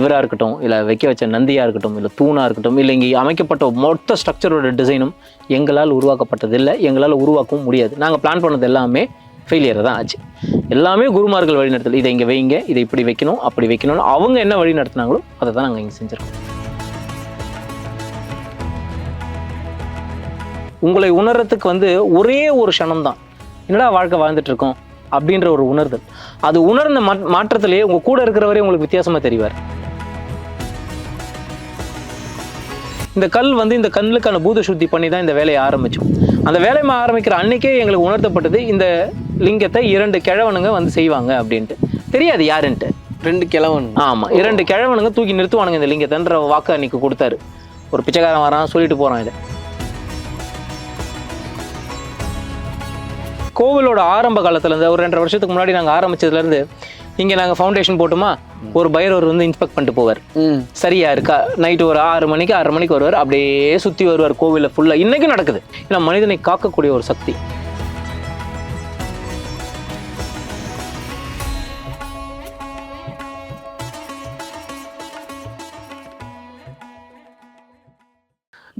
இவராக இருக்கட்டும் இல்லை வைக்க வச்ச நந்தியாக இருக்கட்டும் இல்லை தூணாக இருக்கட்டும் இல்லை இங்கே அமைக்கப்பட்ட மொத்த ஸ்ட்ரக்சரோட டிசைனும் எங்களால் உருவாக்கப்பட்டதில்லை எங்களால் உருவாக்கவும் முடியாது. நாங்கள் பிளான் பண்ணது எல்லாமே ஃபெயிலியர் தான் ஆச்சு. எல்லாமே குருமார்கள் வழிநடத்தல் இதை இங்கே வைங்க இதை இப்படி வைக்கணும் அப்படி வைக்கணும்னு அவங்க என்ன வழி நடத்துனாங்களோ அதை தான் நாங்கள் இங்கே செஞ்சுருக்கோம். உங்களை உணர்றதுக்கு வந்து ஒரே ஒரு க்ஷணம் தான் என்னடா வாழ்க்கை வாழ்ந்துட்டு இருக்கோம்? அப்படின்ற ஒரு உணர்தல். அது உணர்ந்த மாற்றத்திலேயே உங்கள் கூட இருக்கிறவரே உங்களுக்கு வித்தியாசமாக தெரிவார். இந்த கல் வந்து இந்த கல்லுக்கான பூத சுத்தி பண்ணி தான் இந்த வேலையை ஆரம்பிச்சோம். அந்த வேலையை ஆரம்பிக்கிற அன்னைக்கே எங்களுக்கு உணர்த்தப்பட்டது இந்த லிங்கத்தை இரண்டு கிழவனுங்க வந்து செய்வாங்க அப்படின்ட்டு. தெரியாது யாருன்ட்டு. ரெண்டு கிழவன். ஆமா இரண்டு கிழவனுங்க தூக்கி நிறுத்துவானுங்க இந்த லிங்கத்தைன்ற வாக்கு அன்னைக்கு கொடுத்தாரு. ஒரு பிச்சைக்காரன் வரான் சொல்லிட்டு போறான் இதை. கோவிலோட ஆரம்ப காலத்துல இருந்து ஒரு ரெண்டரை வருஷத்துக்கு முன்னாடி நாங்க ஆரம்பிச்சதுல இருந்து இங்க நாங்க ஃபவுண்டேஷன் போட்டுமா ஒரு பைரவர் வந்து இன்ஸ்பெக்ட் பண்ணிட்டு போவார். ம். சரியா இருக்கா? நைட்டு ஒரு ஆறு மணிக்கு ஆறு மணிக்கு வருவார். அப்படியே சுத்தி வருவார் கோவிலில் ஃபுல்லா இன்னைக்கும் நடக்குது. ஏன்னா மனிதனை காக்கக்கூடிய ஒரு சக்தி.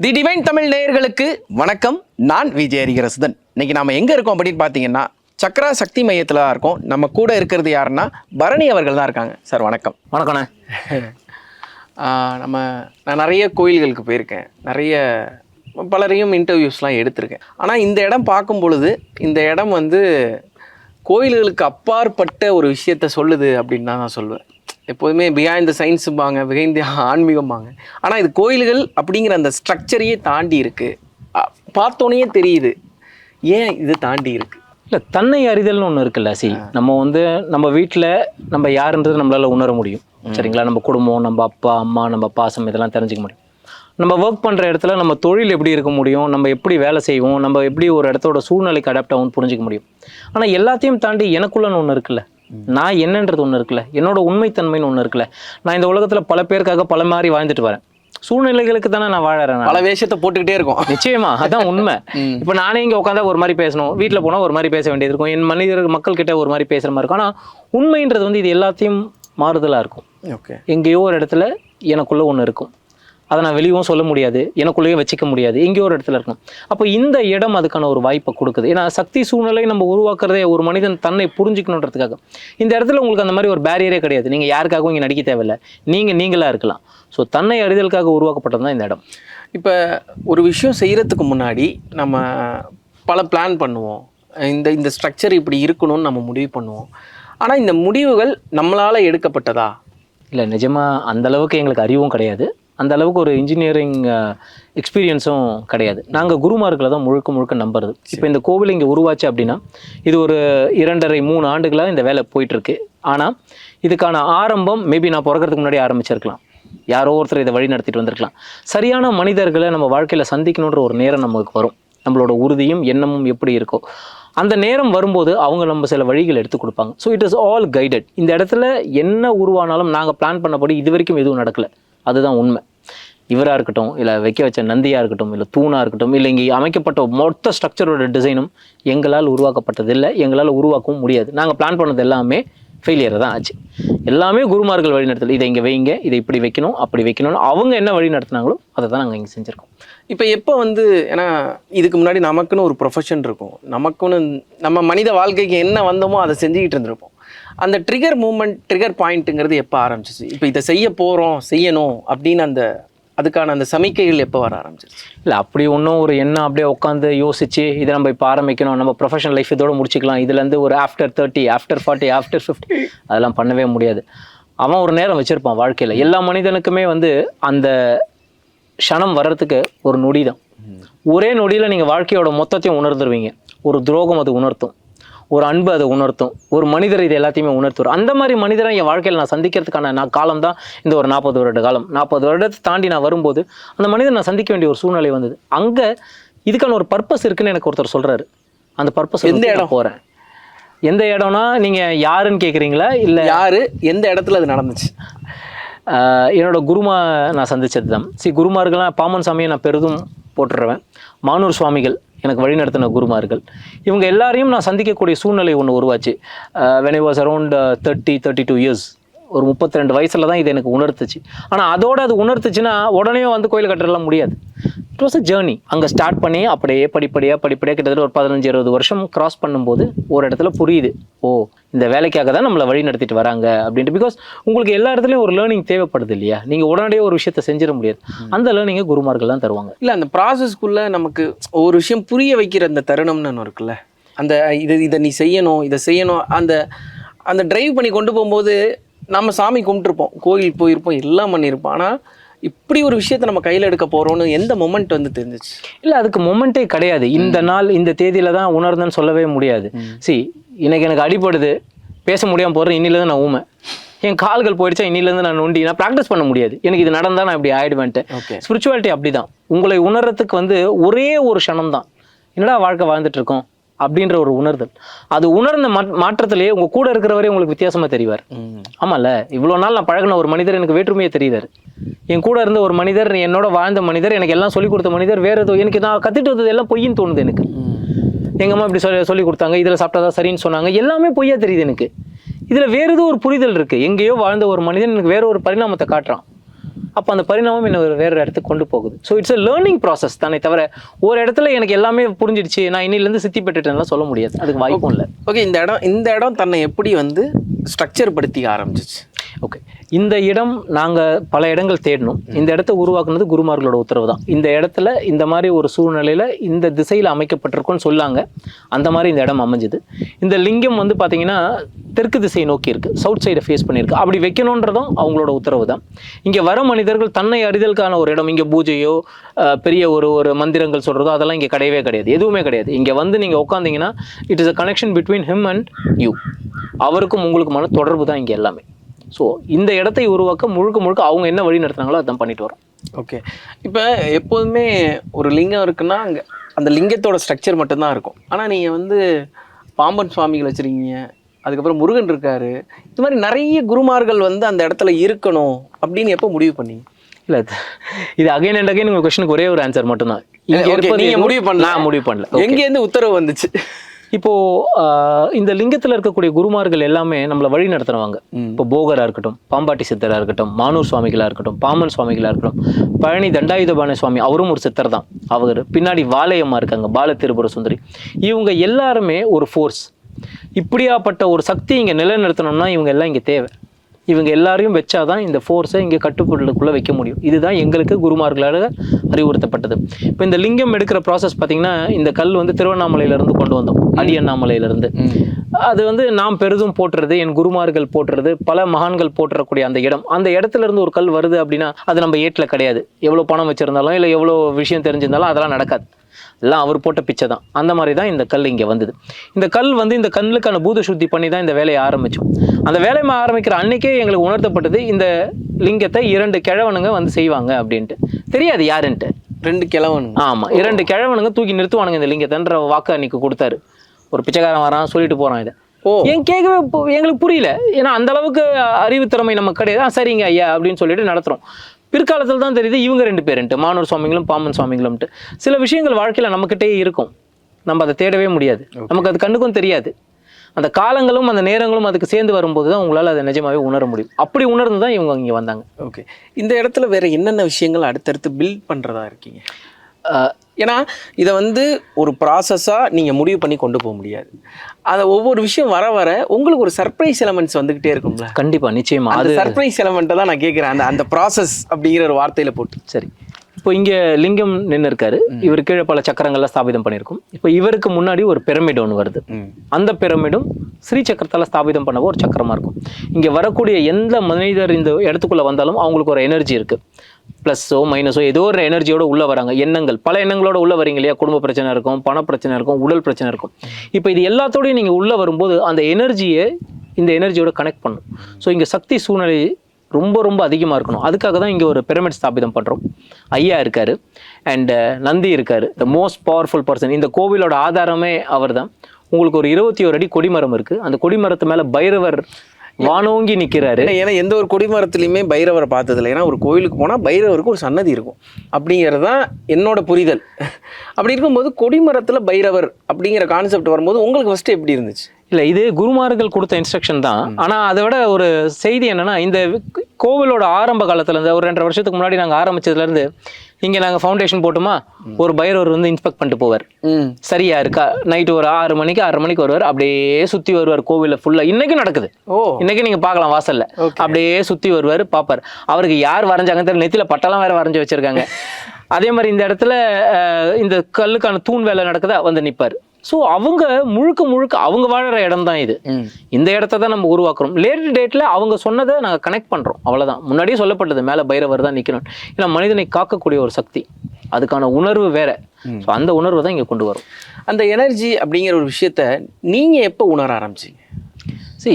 தி டிவைன் தமிழ் நேயர்களுக்கு வணக்கம். நான் விஜய் ஹரிகரசுதன் இன்னைக்கு நாம எங்க இருக்கோம் அப்படின்னு பார்த்தீங்கன்னா சக்ரா சக்தி மையத்தில் தான் இருக்கோம். நம்ம கூட இருக்கிறது யாருன்னா பரணி அவர்கள் தான் இருக்காங்க. சார் வணக்கம். வணக்கண்ணே. நம்ம நான் நிறைய கோயில்களுக்கு போயிருக்கேன். நிறைய பலரையும் இன்டர்வியூஸ்லாம் எடுத்திருக்கேன். ஆனால் இந்த இடம் பார்க்கும் பொழுது இந்த இடம் வந்து கோயில்களுக்கு அப்பாற்பட்ட ஒரு விஷயத்த சொல்லுது அப்படின்னு தான் நான் சொல்லுவேன் எப்போதுமே பிஹைண்ட் த சயின்ஸும்பாங்க பிஹைண்ட் த ஆன்மீகம்பாங்க. ஆனால் இது கோயில்கள் அப்படிங்கிற அந்த ஸ்ட்ரக்சரையே தாண்டி இருக்கு. அ- பார்த்தோன்னே தெரியுது. ஏன் இது தாண்டி இருக்கு? இல்ல தன்னை அறிதல்னு ஒண்ணு இருக்குல்ல சி நம்ம வந்து நம்ம வீட்ல நம்ம யாருன்றது நம்மளால உணர முடியும். சரிங்களா? நம்ம குடும்பம் நம்ம அப்பா அம்மா நம்ம பாசம் இதெல்லாம் தெரிஞ்சுக்க முடியும். நம்ம ஒர்க் பண்ற இடத்துல நம்ம தொழில் எப்படி இருக்க முடியும்? நம்ம எப்படி வேலை செய்வோம்? நம்ம எப்படி ஒரு இடத்தோட சூழ்நிலைக்கு அடாப்ட் ஆகும் புரிஞ்சுக்க முடியும். ஆனா எல்லாத்தையும் தாண்டி எனக்குள்ளன்னு ஒண்ணு இருக்குல்ல. நான் என்னன்றது ஒண்ணு இருக்குல்ல. என்னோட உண்மைத்தன்மைன்னு ஒண்ணு இருக்குல்ல. நான் இந்த உலகத்துல பல பேருக்காக பல மாதிரி வாழ்ந்துட்டு வரேன். சூழ்நிலைகளுக்கு தானே நான் வாழறேன். பல வேஷத்தை போட்டுக்கிட்டே இருக்கோம். நிச்சயமா அதான் உண்மை. இப்போ நானே இங்க உட்காந்தா ஒரு மாதிரி பேசணும். வீட்ல போனா ஒரு மாதிரி பேச வேண்டியது இருக்கும். என் மனிதர் மக்கள் கிட்ட ஒரு மாதிரி பேசுற மாதிரி இருக்கும். ஆனா உண்மைன்றது வந்து இது எல்லாத்தையும் மாறுதலா இருக்கும். ஓகே. எங்கேயோ ஒரு இடத்துல எனக்குள்ள ஒண்ணு இருக்கும். அதை நான் வெளியவும் சொல்ல முடியாது எனக்குள்ளேயும் வச்சுக்க முடியாது எங்கேயோ ஒரு இடத்துல இருக்கும் அப்போ இந்த இடம் அதுக்கான ஒரு வாய்ப்பை கொடுக்குது. ஏன்னா சக்தி சூழ்நிலை நம்ம உருவாக்குறதே ஒரு மனிதன் தன்னை புரிஞ்சுக்கணுன்றதுக்காக. இந்த இடத்துல உங்களுக்கு அந்த மாதிரி ஒரு பேரியரே கிடையாது. நீங்க யாருக்காகவும் இங்க நடிக்க தேவையில்லை. நீங்க நீங்களா இருக்கலாம். ஸோ தன்னை அறிதலுக்காக உருவாக்கப்பட்டது தான் இந்த இடம். இப்போ ஒரு விஷயம் செய்கிறதுக்கு முன்னாடி நம்ம பல பிளான் பண்ணுவோம். இந்த இந்த ஸ்ட்ரக்சர் இப்படி இருக்கணும்னு நம்ம முடிவு பண்ணுவோம். ஆனால் இந்த முடிவுகள் நம்மளால் எடுக்கப்பட்டதா? இல்லை நிஜமா அந்த அளவுக்கு எங்களுக்கு அறிவும் கிடையாது. அந்த அளவுக்கு ஒரு இன்ஜினியரிங் எக்ஸ்பீரியன்ஸும் கிடையாது. நாங்கள் குருமார்களை தான் முழுக்க முழுக்க நம்புறது. இப்போ இந்த கோவில் இங்கே உருவாச்சு அப்படின்னா இது ஒரு இரண்டரை மூணு ஆண்டுகளாக இந்த வேலை போயிட்டுருக்கு. ஆனால் இதுக்கான ஆரம்பம் மேபி நான் பிறக்கிறதுக்கு முன்னாடி ஆரம்பிச்சிருக்கலாம். யாரோ ஒருத்தர் இதை வழி நடத்திட்டு வந்திருக்கலாம். சரியான மனிதர்களை நம்ம வாழ்க்கையில் சந்திக்கணுன்ற ஒரு நேரம் நமக்கு வரும். நம்மளோட உறுதியும் எண்ணமும் எப்படி இருக்கோ. அந்த நேரம் வரும்போது அவங்க நம்ம சில வழிகள் எடுத்து கொடுப்பாங்க. So it is all guided இந்த இடத்துல என்ன உருவானாலும் நாங்கள் பிளான் பண்ணபடி இது வரைக்கும் எதுவும் நடக்கலை. அதுதான் உண்மை. இவராக இருக்கட்டும் இல்லை வைக்க வச்ச நந்தியாக இருக்கட்டும் இல்லை தூணாக இருக்கட்டும் இல்லை இங்கே அமைக்கப்பட்ட மொத்த ஸ்ட்ரக்சரோட டிசைனும் எங்களால் உருவாக்கப்பட்டதில்லை எங்களால் உருவாக்கவும் முடியாது. நாங்கள் பிளான் பண்ணது எல்லாமே ஃபெயிலியர் தான் ஆச்சு. எல்லாமே குருமார்கள் வழிநடத்தல் இதை இங்கே வைங்க இதை இப்படி வைக்கணும் அப்படி வைக்கணும்னு அவங்க என்ன வழி நடத்துனாங்களோ அதை தான் நாங்கள் இங்கே செஞ்சுருக்கோம். இப்போ எப்போ வந்து ஏன்னா இதுக்கு முன்னாடி நமக்குன்னு ஒரு ப்ரொஃபஷன் இருக்கும். நமக்குன்னு நம்ம மனித வாழ்க்கைக்கு என்ன வந்தோமோ அதை செஞ்சுக்கிட்டு இருந்திருப்போம். அந்த ட்ரிகர் மூமெண்ட் ட்ரிகர் பாயிண்ட்டுங்கிறது எப்போ ஆரம்பிச்சிச்சு? இப்போ இதை செய்ய போகிறோம் செய்யணும் அப்படின்னு அந்த அதுக்கான அந்த சமிக்கைகள் எப்போ வர ஆரம்பிச்சிருச்சு? இல்லை அப்படி ஒன்றும் ஒரு எண்ணம் அப்படியே உட்காந்து யோசிச்சு இதை நம்ம இப்போ ஆரம்பிக்கணும் நம்ம ப்ரொஃபஷனல் லைஃப் இதோட முடிச்சுக்கலாம். இதுலேருந்து ஒரு after thirty after forty after fifty அதெல்லாம் பண்ணவே முடியாது. அவன் ஒரு நேரம் வச்சுருப்பான் வாழ்க்கையில். எல்லா மனிதனுக்குமே வந்து அந்த க்ஷணம் வர்றதுக்கு ஒரு நொடி தான். ஒரே நொடியில் நீங்கள் வாழ்க்கையோட மொத்தத்தையும் உணர்ந்துருவீங்க. ஒரு துரோகம் அது உணர்த்தும். ஒரு அன்பு அதை உணர்த்தும். ஒரு மனிதர் இது எல்லாத்தையுமே உணர்த்துவார். அந்த மாதிரி மனிதரை என் வாழ்க்கையில் நான் சந்திக்கிறதுக்கான நான் காலம் தான் இந்த ஒரு நாற்பது வருட காலம். நாற்பது வருடத்தை தாண்டி நான் வரும்போது அந்த மனிதனை நான் சந்திக்க வேண்டிய ஒரு சூழ்நிலை வந்தது. அங்கே இதுக்கான ஒரு பர்பஸ் இருக்குன்னு எனக்கு ஒருத்தர் சொல்கிறாரு அந்த பர்பஸ் எந்த இடம்? போகிறேன் எந்த இடம்னா நீங்கள் யாருன்னு கேட்குறீங்களா இல்லை யாரு? எந்த இடத்துல அது நடந்துச்சு? ஆஹ் என்னோட குருமா நான் சந்திச்சது தான் சி குருமார்கள்லாம் பாமன் சாமியை நான் பெரிதும் போட்டுருவேன் மானூர் சுவாமிகள். எனக்கு வழிநடத்தின குருமார்கள். இவங்க எல்லாரையும் நான் சந்திக்கக்கூடிய சூழ்நிலை ஒன்று உருவாச்சு. When I was around thirty thirty two years ஒரு முப்பத்தி ரெண்டு வயசுல தான் இது எனக்கு உணர்த்துச்சு. ஆனால் அதோட அது உணர்த்துச்சுன்னா உடனே வந்து கோயில் கட்டுறலாம் முடியாது. இட் வாஸ் அ ஜேர்னி அங்கே ஸ்டார்ட் பண்ணி அப்படியே படிப்படியாக படிப்படியாக கிட்டத்தட்ட ஒரு பதினஞ்சு இருபது வருஷம் கிராஸ் பண்ணும்போது ஒரு இடத்துல புரியுது. ஓ இந்த வேலைக்காக தான் நம்மளை வழி நடத்திட்டு வராங்க அப்படின்ட்டு. பிகாஸ் உங்களுக்கு எல்லா இடத்துலையும் ஒரு லேர்னிங் தேவைப்படுது இல்லையா? நீங்கள் உடனடியே ஒரு விஷயத்தை செஞ்சிட முடியாது. அந்த லேர்னிங்கை குருமார்கள் தான் தருவாங்க. இல்லை அந்த ப்ராசஸ்க்குள்ளே நமக்கு ஒரு விஷயம் புரிய வைக்கிற அந்த தருணம்னு ஒன்று இருக்குல்ல? அந்த இது இதை நீ செய்யணும் இதை செய்யணும் அந்த அந்த டிரைவ் பண்ணி கொண்டு போகும்போது நம்ம சாமி கும்பிட்டுருப்போம். கோயில் போயிருப்போம் எல்லாம் பண்ணியிருப்போம். ஆனால் இப்படி ஒரு விஷயத்தை நம்ம கையில் எடுக்க போகிறோம்னு எந்த மொமெண்ட் வந்து தெரிஞ்சிச்சு? இல்லை அதுக்கு மொமெண்ட்டே கிடையாது. இந்த நாள் இந்த தேதியில தான் உணர்ந்தேன்னு சொல்லவே முடியாது. சி இன்னைக்கு எனக்கு அடிபடுது. பேச முடியாமல் போகிறேன் இன்னிலேருந்து நான் ஊமை. என் கால்கள் போயிடுச்சா இன்னிலேருந்து நான் நொண்டி. நான் ப்ராக்டிஸ் பண்ண முடியாது. எனக்கு இது நடந்தா நான் இப்படி ஆயிடுவேன்ட்டு. ஓகே ஸ்பிரிச்சுவாலிட்டி அப்படிதான். உங்களை உணர்றதுக்கு வந்து ஒரே ஒரு க்ஷணம் தான் என்னடா வாழ்க்கை வாழ்ந்துட்டு இருக்கோம்? அப்படின்ற ஒரு உணர்தல். அது உணர்ந்த மாற்றத்திலேயே உங்க கூட இருக்கிறவரே உங்களுக்கு வித்தியாசமா தெரிவார். ஆமால இவ்வளோ நாள் நான் பழகின ஒரு மனிதர் எனக்கு வேற்றுமையே தெரியுதாரு? என் கூட இருந்த ஒரு மனிதர் என்னோட வாழ்ந்த மனிதர் எனக்கு எல்லாம் சொல்லி கொடுத்த மனிதர் வேற ஏதோ எனக்கு நான் கத்துட்டு வந்தது எல்லாம் பொய்ன்னு தோணுது எனக்கு. எங்க அம்மா இப்படி சொல்லி சொல்லி கொடுத்தாங்க இதுல சாப்பிட்டா சரின்னு சொன்னாங்க எல்லாமே பொய்யா தெரியுது எனக்கு. இதுல வேற ஏதோ ஒரு புரிதல் இருக்கு. எங்கேயோ வாழ்ந்த ஒரு மனிதன் எனக்கு வேற ஒரு பரிணாமத்தை காட்டுறான். அப்போ அந்த பரிணாமம் என்ன ஒரு வேற இடத்துக்கு கொண்டு போகுது. So it's a learning process தானே தவிர ஒரு இடத்துல எனக்கு எல்லாமே புரிஞ்சிடுச்சு நான் இன்னிலேருந்து சித்தி பெற்றுட்டேன்லாம் சொல்ல முடியாது. அதுக்கு வாய்ப்பும் இல்லை. ஓகே இந்த இடம் இந்த இடம் தன்னை எப்படி வந்து ஸ்ட்ரக்சர் படுத்தி ஆரம்பிச்சிச்சு? ஓகே இந்த இடம் நாங்கள் பல இடங்கள் தேடணும். இந்த இடத்த உருவாக்குனது குருமார்களோட உத்தரவு தான் இந்த இடத்துல இந்த மாதிரி ஒரு சூழ்நிலையில் இந்த திசையில் அமைக்கப்பட்டிருக்கும்னு சொல்லாங்க. அந்த மாதிரி இந்த இடம் அமைஞ்சுது. இந்த லிங்கம் வந்து பார்த்தீங்கன்னா தெற்கு திசையை நோக்கி இருக்குது சவுத் சைடை ஃபேஸ் பண்ணியிருக்கு. அப்படி வைக்கணுன்றதும் அவங்களோட உத்தரவு தான் இங்கே வர மனிதர்கள் தன்னை அறிதலுக்கான ஒரு இடம். இங்கே பூஜையோ பெரிய ஒரு ஒரு மந்திரங்கள் சொல்கிறதோ அதெல்லாம் இங்கே கிடையவே கிடையாது. எதுவுமே கிடையாது. இங்கே வந்து நீங்கள் உட்காந்தீங்கன்னா it is a connection between him and you அவருக்கும் உங்களுக்குமான தொடர்பு தான் இங்கே எல்லாமே. ஸோ இந்த இடத்தை உருவாக்க முழுக்க முழுக்க அவங்க என்ன வழி நடத்துனாங்களோ அதான் பண்ணிட்டு வரோம். ஓகே இப்போ எப்போதுமே ஒரு லிங்கம் இருக்குன்னா அங்கே அந்த லிங்கத்தோட ஸ்ட்ரக்சர் மட்டும்தான் இருக்கும். ஆனால் நீங்கள் வந்து பாம்பன் சுவாமிகள் வச்சுருக்கீங்க அதுக்கப்புறம் முருகன் இருக்காரு இது மாதிரி நிறைய குருமார்கள் வந்து அந்த இடத்துல இருக்கணும் அப்படின்னு எப்போ முடிவு பண்ணீங்க? இல்லை இது அகைன் அண்ட் அகைன் உங்கள் கொஸ்டினுக்கு ஒரே ஒரு ஆன்சர் மட்டும்தான். இங்க Okay, இருப்பது நீங்க எதுவும் முடிவு பண்ணல. நான் முடிவு பண்ணல. எங்கேருந்து உத்தரவு வந்துச்சு? இப்போ ஆஹ், இந்த லிங்கத்துல இருக்கக்கூடிய குருமார்கள் எல்லாமே நம்மளை வழி நடத்துறவங்க. இப்போ போகரா இருக்கட்டும் பாம்பாட்டி சித்தரா இருக்கட்டும் மானூர் சுவாமிகளா இருக்கட்டும் பாமன் சுவாமிகளா இருக்கட்டும் பழனி தண்டாயுதபாண சுவாமி அவரும் ஒரு சித்தர் தான். அவர் பின்னாடி வாளையம்மா இருக்காங்க பால திருபுர சுந்தரி. இவங்க எல்லாருமே ஒரு ஃபோர்ஸ் இப்படியாப்பட்ட ஒரு சக்தி இங்க நிலைநிறுத்தணும்னா இவங்க எல்லாம் இங்க தேவை. இவங்க எல்லாரையும் வச்சாதான் இந்த ஃபோர்ஸை இங்கே கட்டுப்பாட்டுக்குள்ளே வைக்க முடியும். இதுதான் எங்களுக்கு குருமார்களால் அறிவுறுத்தப்பட்டது. இப்போ இந்த லிங்கம் எடுக்கிற ப்ராசஸ் பார்த்தீங்கன்னா இந்த கல் வந்து திருவண்ணாமலையிலேருந்து கொண்டு வந்தோம். அடியண்ணாமலையிலேருந்து அது வந்து நாம் பெரிதும் போற்றுறது என் குருமார்கள் போற்றுறது பல மகான்கள் போற்றக்கூடிய அந்த இடம். அந்த இடத்துல இருந்து ஒரு கல் வருது அப்படின்னா அது நம்ம ஏட்டில் கிடையாது. எவ்வளோ பணம் வச்சிருந்தாலும் இல்லை எவ்வளோ விஷயம் தெரிஞ்சிருந்தாலும் அதெல்லாம் நடக்காது. எல்லாம் அவர் போட்ட பிச்சை தான். அந்த மாதிரி தான் இந்த கல் இங்கே வந்தது. இந்த கல் வந்து இந்த கல்லுக்கான பூத சுத்தி பண்ணி தான் இந்த வேலையை ஆரம்பிச்சோம். அந்த வேலையை ஆரம்பிக்கிற அன்னைக்கே எங்களுக்கு உணர்த்தப்பட்டது இந்த லிங்கத்தை இரண்டு கிழவனுங்க வந்து செய்வாங்க அப்படின்ட்டு. தெரியாது யாருன்ட்டு. ரெண்டு கிழவனுங்க. ஆமா இரண்டு கிழவனுங்க தூக்கி நிறுத்துவானுங்க இந்த லிங்கத்தைன்ற வாக்கு அன்னைக்கு கொடுத்தாரு. ஒரு பிச்சைக்காரன் வரான் சொல்லிட்டு போறான் இதை. ஓ. ஏன் கேட்கவே எங்களுக்கு புரியல. ஏன்னா அந்த அளவுக்கு அறிவுத்திறமை நமக்கு கிடையாது. ஆ சரிங்க ஐயா அப்படின்னு சொல்லிட்டு நடத்துறோம். பிற்காலத்தில் தான் தெரியுது இவங்க ரெண்டு பேருன்ட்டு மானூர் சுவாமிகளும் பாம்பன் சுவாமிகளும்ட்டு. சில விஷயங்கள் வாழ்க்கையில் நம்மக்கிட்டே இருக்கும். நம்ம அதை தேடவே முடியாது. நமக்கு அது கண்ணுக்கும் தெரியாது. அந்த காலங்களும் அந்த நேரங்களும் அதுக்கு சேர்ந்து வரும்போது தான் உங்களால் அதை நிஜமாவே உணர முடியும். அப்படி உணர்ந்து தான் இவங்க இங்கே வந்தாங்க. ஓகே இந்த இடத்துல வேற என்னென்ன விஷயங்கள் அடுத்தடுத்து பில்ட் பண்றதா இருக்கீங்க? ஏன்னா இதை வந்து ஒரு ப்ராசஸாக நீங்கள் முடிவு பண்ணி கொண்டு போக முடியாது. அதை ஒவ்வொரு விஷயம் வர வர உங்களுக்கு ஒரு சர்ப்ரைஸ் எலமெண்ட்ஸ் வந்துக்கிட்டே இருக்கும்ல. கண்டிப்பா நிச்சயமா. அந்த அது சர்ப்ரைஸ் எலமெண்ட்டை தான் நான் கேட்குறேன். அந்த அந்த ப்ராசஸ் அப்படிங்கிற ஒரு வார்த்தையில போட்டு. சரி. இப்போ இங்கே லிங்கம் நின்று இருக்காரு. இவர் கீழே பல சக்கரங்கள்லாம் ஸ்தாபிதம் பண்ணியிருக்கும். இப்போ இவருக்கு முன்னாடி ஒரு பிரமிட் ஒன்று வருது. அந்த பிரமிடும் ஸ்ரீ சக்கரத்தால் ஸ்தாபிதம் பண்ண ஒரு சக்கரமாக இருக்கும். இங்கே வரக்கூடிய எந்த மனிதர் இந்த இடத்துக்குள்ளே வந்தாலும் அவங்களுக்கு ஒரு எனர்ஜி இருக்குது ப்ளஸ்ஸோ மைனஸோ ஏதோ ஒரு எனர்ஜியோட உள்ளே வராங்க. எண்ணங்கள். பல எண்ணங்களோட உள்ளே வரீங்க இல்லையா? குடும்ப பிரச்சனை இருக்கும் பண பிரச்சனை இருக்கும் உடல் பிரச்சனை இருக்கும். இப்போ இது எல்லாத்தோடையும் நீங்கள் உள்ளே வரும்போது அந்த எனர்ஜியை இந்த எனர்ஜியோட கனெக்ட் பண்ணும். ஸோ இங்கே சக்தி சூழ்நிலை ரொம்ப ரொம்ப அதிகமாக இருக்கணும். அதுக்காக தான் இங்கே ஒரு பிரமிட் ஸ்தாபிதம் பண்ணுறோம் ஐயா இருக்காரு. அண்டு நந்தி இருக்காரு. த மோஸ்ட் பவர்ஃபுல் பர்சன் இந்த கோவிலோட ஆதாரமே அவர் தான் உங்களுக்கு ஒரு இருபத்தி ஒரு அடி கொடிமரம் இருக்குது அந்த கொடிமரத்து மேலே பைரவர் வானோங்கி நிற்கிறாரு ஏன்னா- ஏன்னா எந்த ஒரு கொடிமரத்துலையுமே பைரவரை பார்த்ததில்ல. ஏன்னா ஒரு கோயிலுக்கு போனால் பைரவருக்கு ஒரு சன்னதி இருக்கும். அப்படிங்கிறது தான் என்னோட புரிதல். அப்படி இருக்கும்போது கொடிமரத்தில் பைரவர் அப்படிங்கிற கான்செப்ட் வரும்போது உங்களுக்கு ஃபஸ்ட்டு எப்படி இருந்துச்சு? இல்ல இது குருமார்கள் கொடுத்த இன்ஸ்ட்ரக்ஷன் தான். ஆனா அதை விட ஒரு செய்தி என்னன்னா இந்த கோவிலோட ஆரம்ப காலத்துல இருந்து ஒரு ரெண்டரை வருஷத்துக்கு முன்னாடி நாங்க ஆரம்பிச்சதுல இருந்து இங்க நாங்க ஃபவுண்டேஷன் போட்டோமா ஒரு பைரவர் வந்து இன்ஸ்பெக்ட் பண்ணிட்டு போவார். சரியா இருக்கா? நைட்டு ஒரு ஆறு மணிக்கு ஆறு மணிக்கு வருவார். அப்படியே சுத்தி வருவார் கோவில்ல ஃபுல்லா இன்னைக்கும் நடக்குது. ஓ. இன்னைக்கு நீங்க பார்க்கலாம் வாசல்ல. அப்படியே சுத்தி வருவார் பாப்பார் அவருக்கு யார் வரைஞ்சாங்க தெரியல. நெத்தியில பட்டெல்லாம் வேற வரைஞ்சு வச்சிருக்காங்க. அதே மாதிரி இந்த இடத்துல இந்த கல்லுக்கான தூண் வேலை நடக்குதா? வந்து நிப்பார். ஸோ அவங்க முழுக்க முழுக்க அவங்க வாழற இடம் தான் இது இந்த இடத்த தான் நம்ம உருவாக்குறோம். லேட் டேட்ல அவங்க சொன்னதை நாங்கள் கனெக்ட் பண்றோம். அவ்வளவுதான். முன்னாடியே சொல்லப்பட்டது மேலே பைரவர் தான் நிற்கணும் ஏன்னா மனிதனை காக்கக்கூடிய ஒரு சக்தி. அதுக்கான உணர்வு வேற. ஸோ அந்த உணர்வு தான் இங்கே கொண்டு வரும். அந்த எனர்ஜி அப்படிங்கிற ஒரு விஷயத்த நீங்கள் எப்போ உணர ஆரம்பிச்சீங்க? சி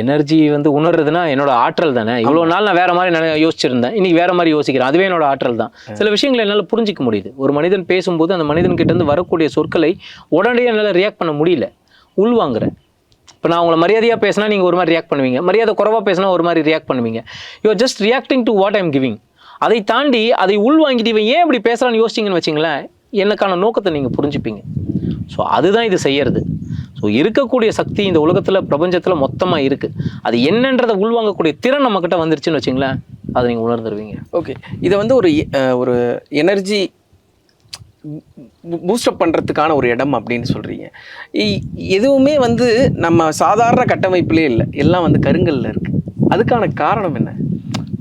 எனர்ஜி வந்து உணர்றதுனா என்னோட ஆற்றல் தானே? இவ்வளோ நாள் நான் வேற மாதிரி நினை யோசிச்சிருந்தேன். இன்னைக்கு வேற மாதிரி யோசிக்கிறேன். அதுவே என்னோட ஆற்றல் தான். சில விஷயங்களை என்னால் புரிஞ்சிக்க முடியுது. ஒரு மனிதன் பேசும்போது அந்த மனிதன் கிட்ட இருந்து வரக்கூடிய சொற்களை உடனடியாக என்னால் ரியாக்ட் பண்ண முடியல. உள்வாங்குறேன் இப்போ நான் உங்களை மரியாதையாக பேசினா நீங்கள் ஒரு மாதிரி ரியாக்ட் பண்ணுவீங்க. மரியாதை குறைவாக பேசினா ஒரு மாதிரி ரியாக்ட் பண்ணுவீங்க. You are just reacting to what I'm giving அதை தாண்டி அதை உள்வாங்கிட்டு இவன் ஏன் இப்படி பேசுகிறான்னு யோசிச்சிங்கன்னு வச்சிங்களேன் எனக்கான நோக்கத்தை நீங்கள் புரிஞ்சுப்பீங்க. ஸோ அதுதான் இது செய்யறது. ஸோ இருக்கக்கூடிய சக்தி இந்த உலகத்தில் பிரபஞ்சத்தில் மொத்தமாக இருக்குது அது என்னன்றதை உள்வாங்கக்கூடிய திறன் நம்மக்கிட்ட வந்துருச்சுன்னு வச்சிங்களேன் அதை நீங்கள் உணர்ந்துருவீங்க. ஓகே. இதை வந்து ஒரு ஒரு எனர்ஜி பூஸ்டப் பண்ணுறதுக்கான ஒரு இடம் அப்படின்னு சொல்கிறீங்க எதுவுமே வந்து நம்ம சாதாரண கட்டமைப்பிலே இல்லை. எல்லாம் வந்து கருங்கல்ல இருக்குது அதுக்கான காரணம் என்ன?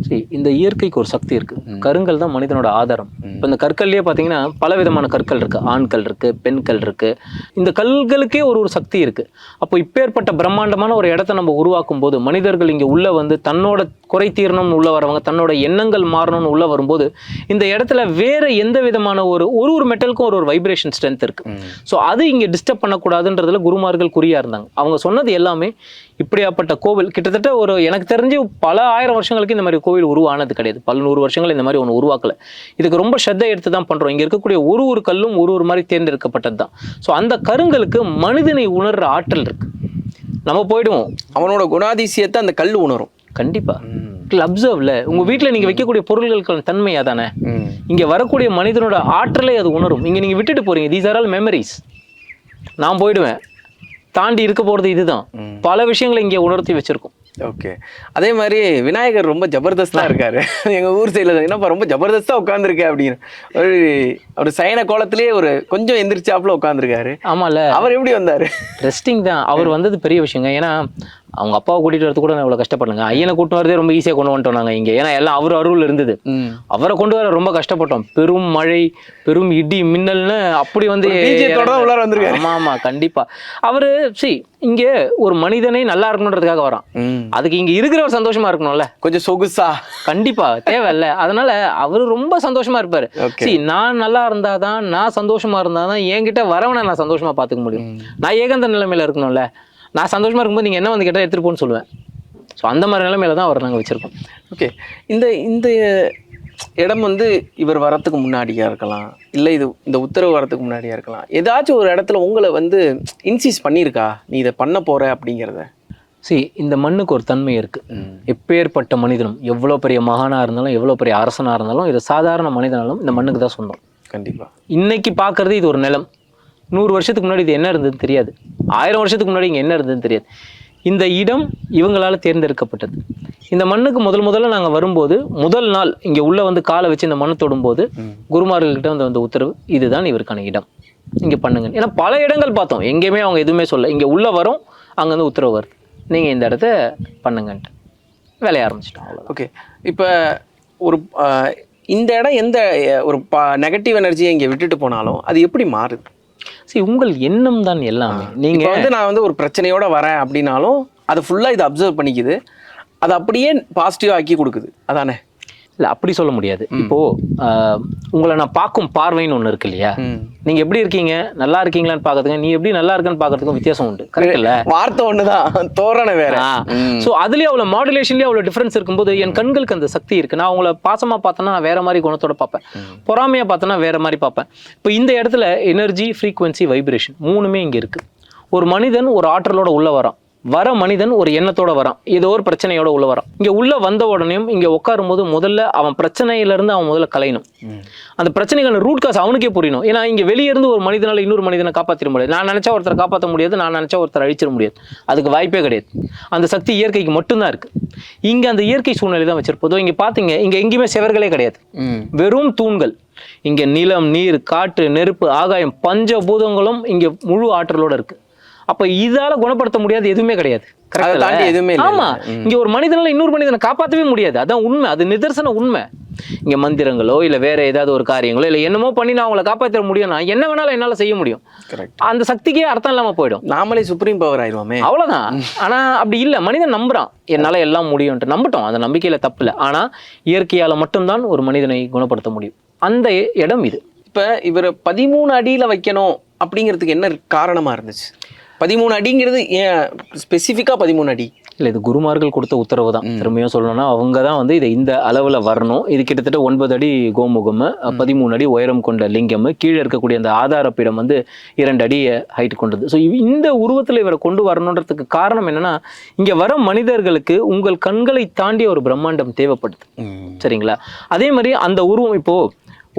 சரி இந்த இயற்கைக்கு ஒரு சக்தி இருக்கு. கருங்கல் தான் மனிதனோட ஆதாரம். இப்போ இந்த கற்கள்லயே பார்த்தீங்கன்னா பல விதமான கற்கள் இருக்கு. ஆண்கள் இருக்கு பெண்கள் இருக்கு. இந்த கல்களுக்கே ஒரு ஒரு சக்தி இருக்கு. அப்போ இப்பேற்பட்ட பிரம்மாண்டமான ஒரு இடத்த நம்ம உருவாக்கும் போது மனிதர்கள் இங்க உள்ள வந்து தன்னோட குறை தீரணும்னு உள்ள வரவங்க தன்னோட எண்ணங்கள் மாறணும்னு உள்ள வரும்போது இந்த இடத்துல வேற எந்த விதமான ஒரு ஒரு ஒரு மெட்டலுக்கும் ஒரு ஒரு வைப்ரேஷன் ஸ்ட்ரென்த் இருக்கு. ஸோ அது இங்கே டிஸ்டர்ப் பண்ணக்கூடாதுன்றதுல குருமார்கள் குறியா இருந்தாங்க. அவங்க சொன்னது எல்லாமே இப்படியாப்பட்ட கோவில் கிட்டத்தட்ட ஒரு எனக்கு தெரிஞ்சு பல ஆயிரம் வருஷங்களுக்கு இந்த மாதிரி கோவில் உருவானது கிடையாது. பல நூறு வருஷங்கள் இந்த மாதிரி ஒன்று உருவாக்கல. இதுக்கு ரொம்ப ஸ்ரத்தை எடுத்து தான் பண்றோம். இங்க இருக்கக்கூடிய ஒரு ஒரு கல்லும் ஒரு ஒரு மாதிரி தேர்ந்தெடுக்கப்பட்டது தான் ஸோ அந்த கருங்கலுக்கு மனிதனை உணர்ற ஆற்றல் இருக்கு. நம்ம போயிடுவோம். அவனோட குணாதிசயத்தை அந்த கல் உணரும். கண்டிப்பா. அப்சர்வ்ல உங்க வீட்ல நீங்க வைக்கக்கூடிய பொருள்களுக்கான தன்மை அதானே? இங்க வரக்கூடிய மனிதனோட ஆற்றலை அது உணரும். இங்க நீங்க விட்டுட்டு போறீங்க. தீஸ் ஆர் ஆல் மெமரிஸ் நான் போயிடுவேன். தாண்டி இருக்க போறது இதுதான். பல விஷயங்களை இங்க உணர்த்தி வச்சிருக்கோம். ஓகே அதே மாதிரி விநாயகர் ரொம்ப ஜபர்தஸ்தா இருக்காரு. எங்க ஊர் சைடில் என்னப்பா ரொம்ப ஜபர்தஸ்தா உட்காந்துருக்க அப்படின்னு. ஒரு ஒரு சயன கோலத்திலேயே ஒரு கொஞ்சம் எந்திரிச்சாப்புல உட்காந்துருக்காரு ஆமால அவர் எப்படி வந்தாரு? ரெஸ்டிங் தான். அவர் வந்தது பெரிய விஷயங்க. ஏன்னா அவங்க அப்பாவை கூட்டிட்டு வரது கூட நான் இவ்வளவு கஷ்டப்படலங்க. ஐயனை கூட்டு வரதே ரொம்ப ஈஸியா கொண்டு வந்துட்டோம் நாங்க இங்க. ஏன்னா எல்லாம் அவர் அருள் இருந்தது. அவரை கொண்டு வர ரொம்ப கஷ்டப்பட்டோம். பெரும் மழை பெரும் இடி மின்னல்னு அப்படி வந்து உள்ளார வந்திருக்காரு. ஆமா ஆமா கண்டிப்பா. அவரு சி இங்க ஒரு மனிதனே நல்லா இருக்கணுன்றதுக்காக வரான். அதுக்கு இங்க இருக்கிறவர் சந்தோஷமா இருக்கணும்ல. கொஞ்சம் சொகுசா. கண்டிப்பா தேவையில்ல. அதனால அவரு ரொம்ப சந்தோஷமா இருப்பாரு. சி நான் நல்லா இருந்தாதான் நான் சந்தோஷமா இருந்தாதான் என்கிட்ட வரவனை நான் சந்தோஷமா பாத்துக்க முடியும். நான் ஏகாந்த நிலைமையில இருக்கணும்ல. நான் சந்தோஷமா இருக்கும்போது நீங்க என்ன வந்து கேட்டா எடுத்துட்டு போன்னு சொல்லுவேன். ஸோ அந்த மாதிரி நிலைமையில தான் அவர் நாங்க வச்சிருக்கோம். ஓகே இந்த இந்த இடம் வந்து இவர் வரத்துக்கு முன்னாடியா இருக்கலாம் இல்லை இது இந்த உத்தரவு வரத்துக்கு முன்னாடியா இருக்கலாம் ஏதாச்சும் ஒரு இடத்துல உங்களை வந்து இன்சிஸ் பண்ணியிருக்கா? நீ இதை பண்ண போற அப்படிங்கிறத. சி இந்த மண்ணுக்கு ஒரு தன்மை இருக்கு. எப்பேற்பட்ட மனிதனும் எவ்வளோ பெரிய மகானா இருந்தாலும் எவ்வளோ பெரிய அரசனா இருந்தாலும் இது சாதாரண மனிதனாலும் இந்த மண்ணுக்கு தான் சொந்தம். கண்டிப்பா. இன்னைக்கு பார்க்கறது இது ஒரு நிலம். நூறு வருஷத்துக்கு முன்னாடி இது என்ன இருந்ததுன்னு தெரியாது. ஆயிரம் வருஷத்துக்கு முன்னாடி இங்கே என்ன இருந்ததுன்னு தெரியாது. இந்த இடம் இவங்களால தேர்ந்தெடுக்கப்பட்டது. இந்த மண்ணுக்கு முதல் முதல்ல நாங்கள் வரும்போது முதல் நாள் இங்கே உள்ள வந்து காலை வச்சு இந்த மண்ணை தொடும்போது குருமார்கள்கிட்ட வந்து வந்த உத்தரவு இதுதான் இவருக்கான இடம். இங்கே பண்ணுங்க. ஏன்னா பல இடங்கள் பார்த்தோம். எங்கேயுமே அவங்க எதுவுமே சொல்ல இங்கே உள்ள வரோம் அங்கே வந்து உத்தரவு வருது. நீங்கள் இந்த இடத்த பண்ணுங்கன்ட்டு. வேலைய ஆரம்பிச்சிட்டோம் ஓகே. இப்போ ஒரு இந்த இடம் எந்த ஒரு நெகட்டிவ் எனர்ஜியை இங்கே விட்டுட்டு போனாலும் அது எப்படி மாறுது? சரி உங்கள் எண்ணம் தான் எல்லாமே. நீங்கள் வந்து நான் வந்து ஒரு பிரச்சனையோட வரேன் அப்படின்னாலும் அது ஃபுல்லாக இதை அப்சர்வ் பண்ணிக்குது. அது அப்படியே பாசிட்டிவ் ஆக்கி கொடுக்குது. அதானே? இல்லை அப்படி சொல்ல முடியாது. இப்போ உங்களை நான் பார்க்கும் பார்வைன்னு ஒன்று இருக்கு இல்லையா. நீங்க எப்படி இருக்கீங்க? நல்லா இருக்கீங்களான்னு பார்க்கறதுக்கு நீ எப்படி நல்லா இருக்கன்னு பார்க்கறதுக்கும் வித்தியாசம் உண்டு. கரெக்ட் இல்ல? வார்த்தை ஒண்ணுதான். தோரணை வேற. ஸோ அதுலயே அவ்வளோ மாடுலேஷன்லேயே அவ்வளோ டிஃபரன்ஸ் இருக்கும்போது என் கண்களுக்கு அந்த சக்தி இருக்கு. நான் அவங்கள பாசமா பார்த்தேன்னா நான் வேற மாதிரி குணத்தோட பார்ப்பேன். பொறாமையா பார்த்தேன்னா வேற மாதிரி பார்ப்பேன். இப்போ இந்த இடத்துல எனர்ஜி ஃப்ரீக்வன்சி வைப்ரேஷன் மூணுமே இங்க இருக்கு. ஒரு மனிதன் ஒரு ஆற்றலோட உள்ள வரான். வர மனிதன் ஒரு எண்ணத்தோட வரான். ஏதோ ஒரு பிரச்சனையோட உள்ள வரான். இங்க உள்ள வந்த உடனேயும் இங்க உட்காரும் போது முதல்ல அவன் பிரச்சனையில இருந்து அவன் முதல்ல கலையணும். அந்த பிரச்சனைகள் ரூட் காஸ் அவனுக்கே புரியணும். ஏன்னா இங்க வெளிய இருந்து ஒரு மனிதனால இன்னொரு மனிதனை காப்பாத்திட முடியாது. நான் நினைச்சா ஒருத்தரை காப்பாற்ற முடியாது நான் நினைச்சா ஒருத்தரை அழிச்சிட முடியாது. அதுக்கு வாய்ப்பே கிடையாது. அந்த சக்தி இயற்கைக்கு மட்டும்தான் இருக்கு. இங்க அந்த இயற்கை சூழ்நிலை தான் வச்சிருப்போம். இங்க பாத்தீங்க இங்க எங்கேயுமே செவர்களே கிடையாது. வெறும் தூண்கள். இங்க நிலம் நீர் காற்று நெருப்பு ஆகாயம் பஞ்சபூதங்களும் இங்க முழு ஆற்றலோட இருக்கு. அப்ப இதால குணப்படுத்த முடியாது எதுவுமே கிடையாது. எதுவுமே. ஆமா. இங்க ஒரு மனிதனால இன்னொரு மனிதனை காப்பாற்றவே முடியாது. அதான் உண்மை. அது நிதர்சன உண்மை. இங்க மந்திரங்களோ இல்ல வேற ஏதாவது ஒரு காரியங்களோ இல்ல என்னமோ பண்ணி நான் அவங்கள காப்பாற்ற முடியும்னா என்ன வேணாலும் என்னால செய்ய முடியும். அந்த சக்திக்கே அர்த்தம் இல்லாம போயிடும். நாமளே சுப்ரீம் பவர் ஆயிடுவோமே. அவ்வளவுதான். ஆனா அப்படி இல்ல. மனிதன் நம்புறான். என்னால எல்லாம் முடியும்ட்டு நம்பட்டோம். அந்த நம்பிக்கையில தப்பு இல்லை ஆனா இயற்கையால மட்டும்தான் ஒரு மனிதனை குணப்படுத்த முடியும். அந்த இடம் இது. இப்ப இவரை பதிமூணு அடியில வைக்கணும் அப்படிங்கிறதுக்கு என்ன காரணமா இருந்துச்சு? பதிமூணு அடிங்கிறது ஏன் ஸ்பெசிஃபிக்கா பதிமூணு அடி? இல்லை இது குருமார்கள் கொடுத்த உத்தரவு தான் திரும்பியும் சொல்லணும்னா அவங்க தான் வந்து இதை இந்த அளவில் வரணும். இது கிட்டத்தட்ட ஒன்பது அடி கோமுகம் பதிமூணு அடி உயரம் கொண்ட லிங்கம் கீழே இருக்கக்கூடிய அந்த ஆதாரப்பீடம் வந்து இரண்டு அடி ஹைட் கொண்டது. ஸோ இந்த உருவத்தில் இவரை கொண்டு வரணுன்றதுக்கு காரணம் என்னன்னா இங்கே வர மனிதர்களுக்கு உங்கள் கண்களை தாண்டிய ஒரு பிரம்மாண்டம் தேவைப்படுது. சரிங்களா? அதே மாதிரி அந்த உருவம் இப்போ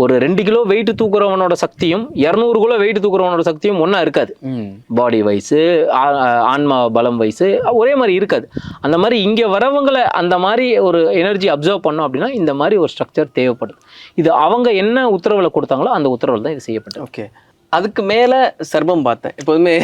ஒரு ரெண்டு கிலோ வெயிட் தூக்குறவனோட சக்தியும் இரநூறு கிலோ வெயிட் தூக்குறவனோட சக்தியும் ஒன்றா இருக்காது. பாடி வைஸு ஆன்மா பலம் வைஸு ஒரே மாதிரி இருக்காது. அந்த மாதிரி இங்கே வரவங்களை அந்த மாதிரி ஒரு எனர்ஜி அப்சர்வ் பண்ணோம் அப்படின்னா இந்த மாதிரி ஒரு ஸ்ட்ரக்சர் தேவைப்படுது. இது அவங்க என்ன உத்தரவில் கொடுத்தாங்களோ அந்த உத்தரவில் தான் இது செய்யப்பட்டது. ஓகே அதுக்கு மேல சர்பம் பார்த்தேன். எப்போதுமே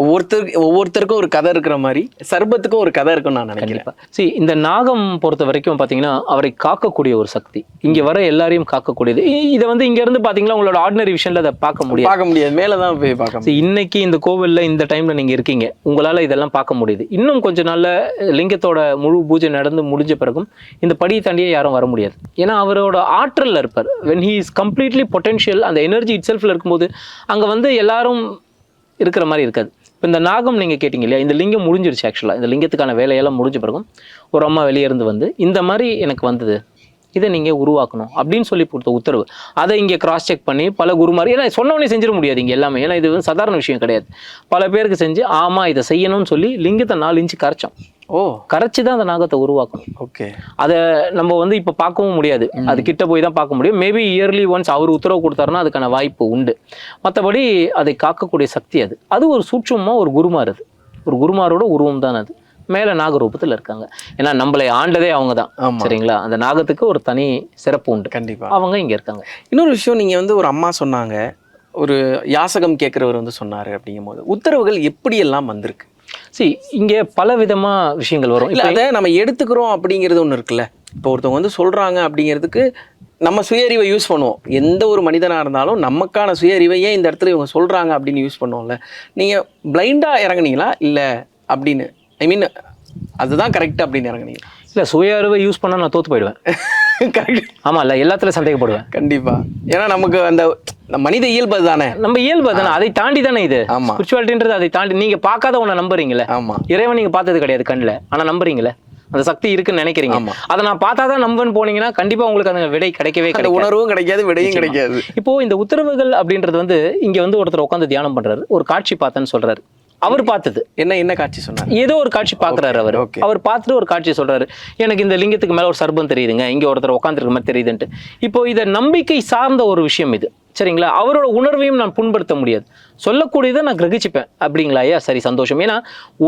ஒவ்வொருத்தருக்கு ஒவ்வொருத்தருக்கும் ஒரு கதை இருக்கிற மாதிரி சர்பத்துக்கும் ஒரு கதை இருக்கும்னு நான் நினைக்கிறேன். see இந்த நாகம் பொறுத்த வரைக்கும் பார்த்தீங்கன்னா அவரை காக்கக்கூடிய ஒரு சக்தி. இங்கே வர எல்லாரையும் காக்கக்கூடியது. இதை வந்து இங்கேருந்து பார்த்தீங்கன்னா உங்களோட ஆர்டினரி விஷனில் அதை பார்க்க முடியாது. பார்க்க முடியாது. மேல தான் போய் பார்க்க முடியும் இன்னைக்கு இந்த கோவில்ல இந்த டைம்ல நீங்க இருக்கீங்க. உங்களால இதெல்லாம் பார்க்க முடியுது. இன்னும் கொஞ்ச நாள்ல லிங்கத்தோட முழு பூஜை நடந்து முடிஞ்ச பிறகும் இந்த படியை தாண்டியே யாரும் வர முடியாது. ஏன்னா அவரோட ஆற்றல்ல இருப்பார். When he is completely potential அந்த எனர்ஜி இட் செல்ஃப்ல இருக்கும்போது அங்க வந்து எல்லாரும் இருக்கிற மாதிரி இருக்காது. இப்போ இந்த நாகம் நீங்கள் கேட்டிங்க இல்லையா இந்த லிங்கம் முடிஞ்சிருச்சு ஆக்சுவலாக இந்த லிங்கத்துக்கான வேலையெல்லாம் முடிஞ்ச பிறகும் ஒரு அம்மா வெளியே இருந்து வந்து இந்த மாதிரி எனக்கு வந்தது. இதை நீங்கள் உருவாக்கணும் அப்படின்னு சொல்லி கொடுத்த உத்தரவு. அதை இங்கே கிராஸ் செக் பண்ணி பல குருமார் ஏன்னா சொன்னவனே செஞ்சிட முடியாது இங்கே எல்லாமே. ஏன்னா இது வந்து சாதாரண விஷயம் கிடையாது. பல பேருக்கு செஞ்சு ஆமாம் இதை செய்யணும்னு சொல்லி லிங்கத்தை நாலு இன்ச்சு கரைச்சோம். ஓ. கரைச்சி தான் அந்த நாகத்தை உருவாக்கணும். ஓகே. அதை நம்ம வந்து இப்போ பார்க்கவும் முடியாது. அது கிட்ட போய் தான் பார்க்க முடியும். மேபி இயர்லி ஒன்ஸ் அவர் உத்தரவு கொடுத்தாருன்னா அதுக்கான வாய்ப்பு உண்டு. மற்றபடி அதை காக்கக்கூடிய சக்தி அது. அது ஒரு சூட்சமாக ஒரு குருமார் அது. ஒரு குருமாரோட உருவம் தான் அது. மேலே நாகரூபத்தில் இருக்காங்க. ஏன்னா நம்மளை ஆண்டதே அவங்க தான். சரிங்களா? அந்த நாகத்துக்கு ஒரு தனி சிறப்பு உண்டு. கண்டிப்பா. அவங்க இங்கே இருக்காங்க. இன்னொரு விஷயம் நீங்க வந்து ஒரு அம்மா சொன்னாங்க. ஒரு யாசகம் கேட்கிறவர் வந்து சொன்னாரு அப்படிங்கும் போது உத்தரவுகள் எப்படி எல்லாம் வந்திருக்கு? சி இங்கே பல விதமாக விஷயங்கள் வரும். இல்ல அதை நம்ம எடுத்துக்கிறோம் அப்படிங்கிறது ஒண்ணு இருக்குல்ல. இப்போ ஒருத்தவங்க வந்து சொல்றாங்க அப்படிங்கிறதுக்கு நம்ம சுயறிவை யூஸ் பண்ணுவோம். எந்த ஒரு மனிதனா இருந்தாலும் நமக்கான சுயறிவை ஏன் இந்த இடத்துல இவங்க சொல்றாங்க அப்படின்னு யூஸ் பண்ணுவோம்ல. நீங்க பிளைண்டா இறங்குனீங்களா? இல்ல அப்படின்னு ஐ மீன் அதுதான் கரெக்ட் அப்படின்னு இறங்குனீங்க. இல்லை சுய அறுவை யூஸ் பண்ணால் நான் தோத்து போயிடுவேன். கரெக்ட் ஆமாம் இல்லை எல்லாத்துலையும் சந்தேகப்படுவேன். கண்டிப்பா. ஏன்னா நமக்கு அந்த மனித இயல்பு தானே நம்ம இயல்பு தானே அதை தாண்டி தானே இது? ஆமா. ஸ்பிரிச்சுவாலிட்டின்றது அதை தாண்டி நீங்க பார்க்காத ஒண்ணை நம்புறீங்களே. ஆமா. இறைவன் நீங்க பார்த்தது கிடையாது கண்ணுல. ஆனா நம்புறீங்களே? அந்த சக்தி இருக்குன்னு நினைக்கிறீங்க. அதை நான் பார்த்தா தான் நம்புன்னு போனீங்கன்னா கண்டிப்பா உங்களுக்கு அந்த விடை கிடைக்கவே கிடைக்கும் உணர்வும் கிடைக்காது விடையும் கிடைக்காது. இப்போ இந்த உத்தரவுகள் அப்படின்றது வந்து இங்க வந்து ஒருத்தர் உட்காந்து தியானம் பண்றாரு. ஒரு காட்சி பார்த்தேன்னு சொல்றாரு. அவர் பார்த்தது. என்ன என்ன காட்சி சொன்னார்? ஏதோ ஒரு காட்சி பார்க்கறாரு அவர். அவர் பார்த்துட்டு ஒரு காட்சி சொல்றாரு. எனக்கு இந்த லிங்கத்துக்கு மேல ஒரு சர்பம் தெரியுதுங்க. இங்க ஒருத்தர் உட்காந்துருக்க மாதிரி தெரியுதுன்ட்டு. இப்போ இதை நம்பிக்கை சார்ந்த ஒரு விஷயம் இது. சரிங்களா? அவரோட உணர்வையும் நான் புண்படுத்த முடியாது. சொல்லக்கூடியதை நான் கிரகிச்சுப்பேன். அப்படிங்களா ஐயா? சரி சந்தோஷம். ஏன்னா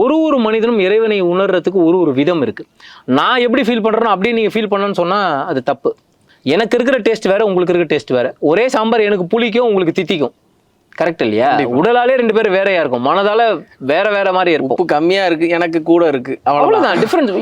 ஒரு ஒரு மனிதனும் இறைவனை உணர்றதுக்கு ஒரு ஒரு விதம் இருக்கு. நான் எப்படி ஃபீல் பண்றேனோ அப்படியே நீங்க ஃபீல் பண்ணணும்னு சொன்னா அது தப்பு. எனக்கு இருக்கிற டேஸ்ட் வேற உங்களுக்கு இருக்கிற டேஸ்ட் வேற. ஒரே சாம்பார் எனக்கு புளிக்கும் உங்களுக்கு தித்திக்கும். கரெக்ட் இல்லையா? உடலாலே ரெண்டு பேரும் வேறையா இருக்கும். மனதால வேற வேற மாதிரி இருப்போம் உப்பு கம்மியா இருக்கு எனக்கு கூட இருக்கு. அவ்வளவுதான். டிஃபரன்ஸ்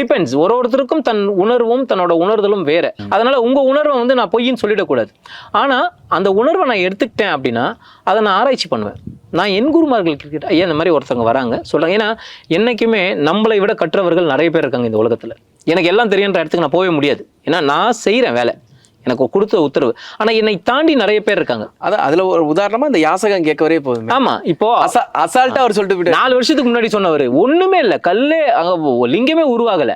டிபெண்ட்ஸ் ஒரு ஒருத்தருக்கும் தன் உணர்வும் தன்னோட உணர்தலும் வேற. அதனால உங்க உணர்வை வந்து நான் பொய்ன்னு சொல்லிடக்கூடாது. ஆனா அந்த உணர்வை நான் எடுத்துக்கிட்டேன் அப்படின்னா அதை நான் ஆராய்ச்சி பண்ணுவேன். நான் என் குருமார்கள் கிட்ட ஐயா இந்த மாதிரி ஒருத்தவங்க வராங்க. சொல்றாங்க ஏன்னா என்னைக்குமே நம்மளை விட கற்றவர்கள் நிறைய பேர் இருக்காங்க இந்த உலகத்துல. எனக்கு எல்லாம் தெரியுன்ற இடத்துக்கு நான் போகவே முடியாது. ஏன்னா நான் செய்றேன் வேலை. எனக்கு கொடுத்த உத்தரவு. ஆனா என்னை தாண்டி நிறைய பேர் இருக்காங்க. அதான் அதுல ஒரு உதாரணமா இந்த யாசகம் கேட்கவரே போதுமே. ஆமா இப்போ அசா அசால்ட்டா அவர் சொல்லிட்டு நாலு வருஷத்துக்கு முன்னாடி சொன்னவர். ஒண்ணுமே இல்ல. கல்லே அங்க லிங்கமே உருவாகல.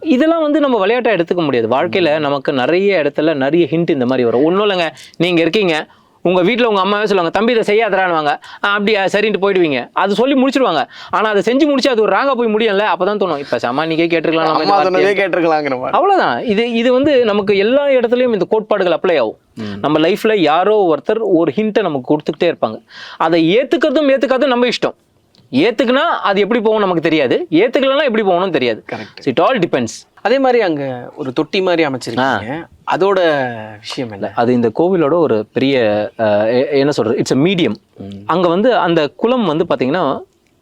இதெல்லாம் வந்து நம்ம விளையாட்டா எடுத்துக்க முடியாது. வாழ்க்கையில நமக்கு நிறைய இடத்துல நிறைய ஹிண்ட் இந்த மாதிரி வரும். ஒன்றும் இல்லைங்க. நீங்க இருக்கீங்க. உங்கள் வீட்டில் உங்கள் அம்மாவே சொல்லுவாங்க தம்பி இதை செய்யாதரானுவாங்க அப்படியா சரின்ட்டு போயிடுவீங்க. அது சொல்லி முடிச்சிருவாங்க. ஆனால் அதை செஞ்சு முடிச்சு அது ஒரு ராங்கா போய் முடியும்ல அப்போ தான் தோணும் இப்போ சமானிக்கே கேட்டிருக்கலாம் நம்ம மாதிரி. அவ்வளவுதான். இது இது வந்து நமக்கு எல்லா இடத்துலையும் இந்த கோட்பாடுகள் அப்ளை ஆகும். நம்ம லைஃப்ல யாரோ ஒருத்தர் ஒரு ஹிண்ட்டை நமக்கு கொடுத்துக்கிட்டே இருப்பாங்க. அதை ஏத்துக்கிறதும் ஏத்துக்காதும் நம்ம இஷ்டம். ஏத்துக்குனா அது எப்படி போகும் நமக்கு தெரியாது. ஏத்துக்கலன்னா எப்படி போகணும்னு தெரியாது. கரெக்ட் இட் ஆல் டிபெண்ட்ஸ் அதே மாதிரி அங்க ஒரு தொட்டி மாதிரி அமைச்சிருக்கீங்க. அதோட விஷயம் என்ன? அது இந்த கோவிலோட ஒரு பெரிய என்ன சொல்றது? இட்ஸ் a மீடியம் அங்க வந்து அந்த குளம் வந்து பாத்தீங்கன்னா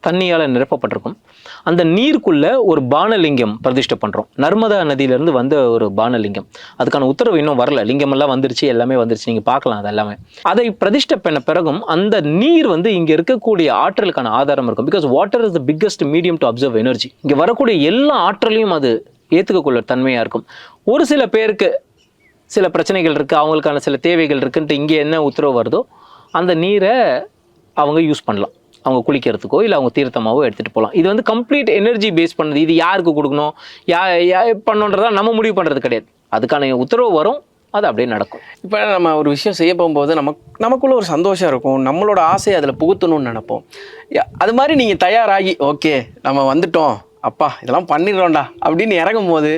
தண்ணியால நிரப்பப்பட்டிருக்கும். அந்த நீருக்குள்ள ஒரு பானலிங்கம் பிரதிஷ்டை பண்றோம். நர்மதா நதியிலிருந்து வந்த ஒரு பானலிங்கம். அதுக்கான உத்தரவு இன்னும் வரல. லிங்கம் எல்லாம் வந்துருச்சு எல்லாமே வந்துருச்சு. நீங்க பார்க்கலாம் அது எல்லாமே அதை பிரதிஷ்டை பண்ண பிறகும் அந்த நீர் வந்து இங்க இருக்கக்கூடிய ஆற்றலுக்கான ஆதாரம் இருக்கும். Because water is the biggest medium to observe energy இங்க வரக்கூடிய எல்லா ஆற்றலையும் அது ஏற்றுக்கக்கொள்ள தன்மையாக இருக்கும். ஒரு சில பேருக்கு சில பிரச்சனைகள் இருக்குது அவங்களுக்கான சில தேவைகள் இருக்குன்ட்டு இங்கே என்ன உத்தரவு வருதோ அந்த நீரை அவங்க யூஸ் பண்ணலாம். அவங்க குளிக்கிறதுக்கோ இல்லை அவங்க தீர்த்தமாவோ எடுத்துகிட்டு போகலாம் இது வந்து கம்ப்ளீட் எனர்ஜி பேஸ் பண்ணுது. இது யாருக்கு கொடுக்கணும்? யா யா பண்ணுன்றதா நம்ம முடிவு பண்ணுறது கிடையாது. அதுக்கான உத்தரவு வரும் அது அப்படியே நடக்கும். இப்போ நம்ம ஒரு விஷயம் செய்ய போகும்போது நமக்கு நமக்குள்ளே ஒரு சந்தோஷம் இருக்கும். நம்மளோட ஆசையை அதில் புகுத்தணும்னு நினைப்போம். அது மாதிரி நீங்கள் தயாராகி ஓகே நம்ம வந்துட்டோம். அப்பா இதெல்லாம் பண்ணிடுறோம்டா. அப்படின்னு இறங்கும் போது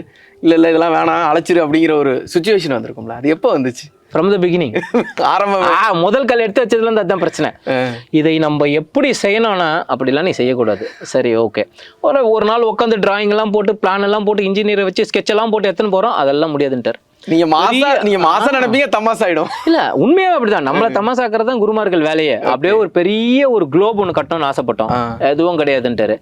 இல்லை இல்லை இதெல்லாம் வேணாம் அழைச்சிரு அப்படிங்கிற ஒரு சுச்சுவேஷன் வந்திருக்கும்ல. அது எப்போ வந்துச்சு? ஃப்ரம் த பிகினிங் ஆரம்பம். ஆ முதல் கல் எடுத்து வச்சதுலேருந்து அதுதான் பிரச்சனை. இதை நம்ம எப்படி செய்யணும்னா அப்படிலாம் நீ செய்யக்கூடாது. சரி ஓகே ஒரு ஒரு நாள் உட்காந்து டிராயிங் எல்லாம் போட்டு பிளான் எல்லாம் போட்டு இன்ஜினியரை வச்சு எல்லாம் போட்டு எத்தனை போகிறோம் அதெல்லாம் முடியாதுன்ட்டார். நீங்க மாசா நீங்க மாசம் நினைப்பீங்க தமாஸ் ஆயிடும் இல்ல உண்மையாவே அப்படிதான். நம்மள தமாசாக்குறது தான் குருமார்கள் வேலையே. அப்படியே ஒரு பெரிய ஒரு குளோப் ஒன்று கட்டணும்னு ஆசைப்பட்டோம். எதுவும் கிடையாதுன்ட்டாரு.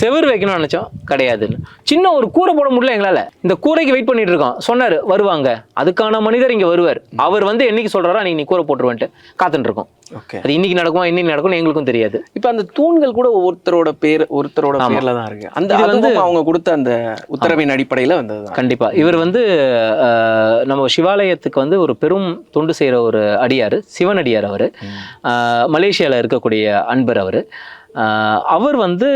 செவுரு வைக்கணும்னு நினைச்சோம் கிடையாதுன்னு. சின்ன ஒரு கூரை போட முடியல எங்களால. இந்த கூரைக்கு வெயிட் பண்ணிட்டு இருக்கோம். சொன்னாரு வருவாங்க. அதுக்கான மனிதர் இங்க வருவார். அவர் வந்து என்னைக்கு சொல்றாரோ அன்னைக்கு நீ கூரை போட்டுருவேன்ட்டு காத்துட்டு இருக்கோம். அது இன்னைக்கு நடக்குமா இன்னைக்கு நடக்கும்னு எங்களுக்கும் தெரியாது. இப்போ அந்த தூண்கள் கூட ஒருத்தரோட பேர் ஒருத்தரோட பேர்ல தான் இருக்கு. அந்த அது வந்து- அவங்க கொடுத்த அந்த உத்தரவின் அடிப்படையில வந்ததுதான். கண்டிப்பா. இவர் வந்து நம்ம சிவாலயத்துக்கு வந்து ஒரு பெரும் தொண்டு செய்யற ஒரு அடியார் சிவன் அடியார் அவர். மலேசியால இருக்கக்கூடிய அன்பர் அவர். அவர் வந்து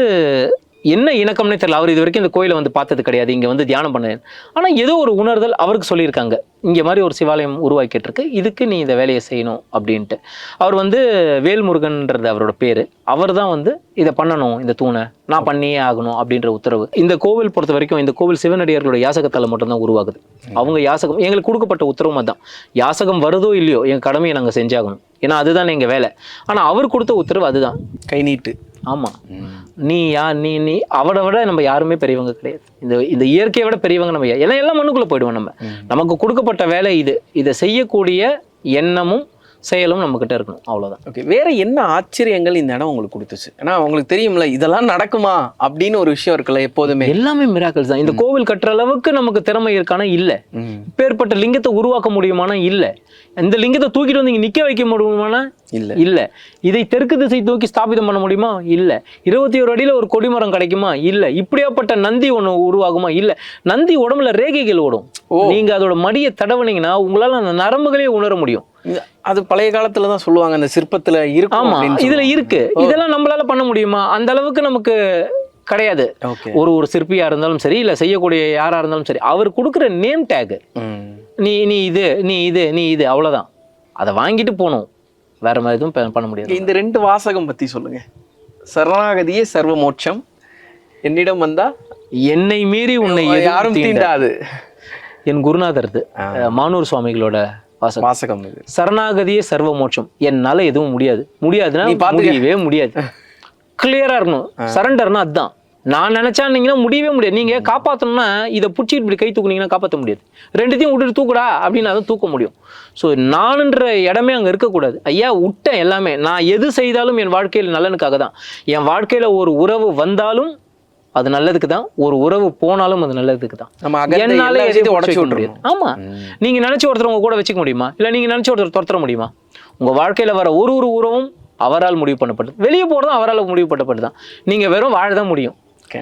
என்ன இணக்கம்னே தெரியல. அவர் இது வரைக்கும் இந்த கோயிலை வந்து பார்த்தது கிடையாது. இங்கே வந்து தியானம் பண்ணேன் ஆனால் ஏதோ ஒரு உணர்தல் அவருக்கு சொல்லியிருக்காங்க. இங்கே மாதிரி ஒரு சிவாலயம் உருவாக்கிட்டு இருக்கு இதுக்கு நீ இந்த வேலையை செய்யணும் அப்படின்ட்டு. அவர் வந்து வேல்முருகன்றது அவரோட பேர். அவர் தான் வந்து இதை பண்ணணும் இந்த தூணை. நான் பண்ணியே ஆகணும் அப்படின்ற உத்தரவு. இந்த கோவில் பொறுத்த வரைக்கும் இந்த கோவில் சிவனடியார்களோட யாசகத்தால் மட்டும்தான் உருவாகுது. அவங்க யாசகம் எங்களுக்கு கொடுக்கப்பட்ட உத்தரவும் தான் யாசகம் வருதோ இல்லையோ எங்கள் கடமையை நாங்கள் செஞ்சாகணும். ஏன்னா அதுதான் எங்கள் வேலை. ஆனால் அவர் கொடுத்த உத்தரவு அதுதான். கை நீட்டு. ஆமாம் நீ யா நீ நீ அவரை விட நம்ம யாருமே பெரியவங்க கிடையாது. இந்த இந்த இயற்கையை விட பெரியவங்க நம்ம ஏன்னா எல்லாம் மண்ணுக்குள்ள போயிடுவோம் நம்ம. நமக்கு கொடுக்கப்பட்ட வேலை இது. இதை செய்யக்கூடிய எண்ணமும் செயலும் நம்மக்கிட்ட இருக்கணும். அவ்வளவுதான். ஓகே வேற என்ன ஆச்சரியங்கள் இந்த இடம் உங்களுக்கு கொடுத்துச்சு? ஏன்னா உங்களுக்கு தெரியும்ல இதெல்லாம் நடக்குமா? அப்படின்னு ஒரு விஷயம் இருக்குல்ல எப்போதுமே. எல்லாமே மிராக்கல்ஸ் தான். இந்த கோவில் கட்டுற அளவுக்கு நமக்கு திறமை இருக்கானா? இல்லை. ம். இப்பேற்பட்ட லிங்கத்தை உருவாக்க முடியுமானா? இல்லை. இந்த லிங்கத்தை தூக்கிட்டு வந்து இங்க நிக்க வைக்க முடியுமானா? இல்ல. இல்ல. இதை தெற்கு திசை தூக்கி ஸ்தாபிதம் பண்ண முடியுமா? இல்ல. இருபத்தி ஒரு அடியில ஒரு கொடிமரம் கிடைக்குமா? இல்ல. இப்படியாப்பட்ட நந்தி ஒண்ணு உருவாகுமா? இல்ல. நந்தி உடம்புல ரேகைகள் ஓடும். ஓ. நீங்க அதோட மடியை தடவுனீங்கன்னா உங்களால அந்த நரம்புகளே உணர முடியும். அது பழைய காலத்துல தான் சொல்லுவாங்க அந்த சிற்பத்துல இருக்கும் ஆமா இதுல. இருக்கு. இதெல்லாம் நம்மளால பண்ண முடியுமா? அந்த அளவுக்கு நமக்கு கிடையாது. ஒரு ஒரு சிற்பியா இருந்தாலும் சரி இல்ல செய்யக்கூடிய யாரா இருந்தாலும் சரி அவர் கொடுக்குற நேம் டேக். நீ நீ இது நீ இது நீ இது அவ்வளவுதான். அதை வாங்கிட்டு போகணும். வேற மாதிரி எதுவும் பண்ண முடியாது. இந்த ரெண்டு வாசகம் பத்தி சொல்லுங்க. சரணாகதியே சர்வ மோட்சம். என்னிடம் வந்தா என்னை மீறி உன்னை யாரும் தீண்ட- தீண்டாது. என் குருநாதர்து மானூர் சுவாமிகளோட வாசகம். வாசகம் இது. சரணாகதியே சர்வ மோட்சம். என்னால எதுவும் முடியாது. முடியாதுன்னா. முடியவே முடியாது. கிளியரா இருக்கணும். சரண்டர்னா அதுதான் நான் நினைச்சானீங்கன்னா முடியவே முடியாது. நீங்க காப்பாத்தணும்னா இதை பிடிச்சிட்டு இப்படி கை தூக்குனீங்கன்னா காப்பாற்ற முடியாது. ரெண்டுத்தையும் விட்டுட்டு தூக்குடா அப்படின்னு அதை தூக்க முடியும். ஸோ நானுன்ற இடமே அங்க இருக்கக்கூடாது. ஐயா விட்டேன் எல்லாமே. நான் எது செய்தாலும் என் வாழ்க்கையில் நலனுக்காக தான் என் வாழ்க்கையில ஒரு உறவு வந்தாலும் அது நல்லதுக்கு தான் ஒரு உறவு போனாலும் அது நல்லதுக்கு தான் என்னால எதையும் உடச்சு விட்டுறணும். ஆமா. நீங்க நினைச்ச ஒருத்தர் உங்க கூட வச்சுக்க முடியுமா? இல்ல நீங்க நினைச்ச ஒருத்தர் துரத்துற முடியுமா? உங்க வாழ்க்கையில வர ஒரு ஒரு உறவும் அவரால் முடிவு பண்ணப்பட்டது. வெளியே போறதும் அவரால் முடிவு பண்ணப்பட்டது தான் நீங்க வெறும் வாழ தான் முடியும்.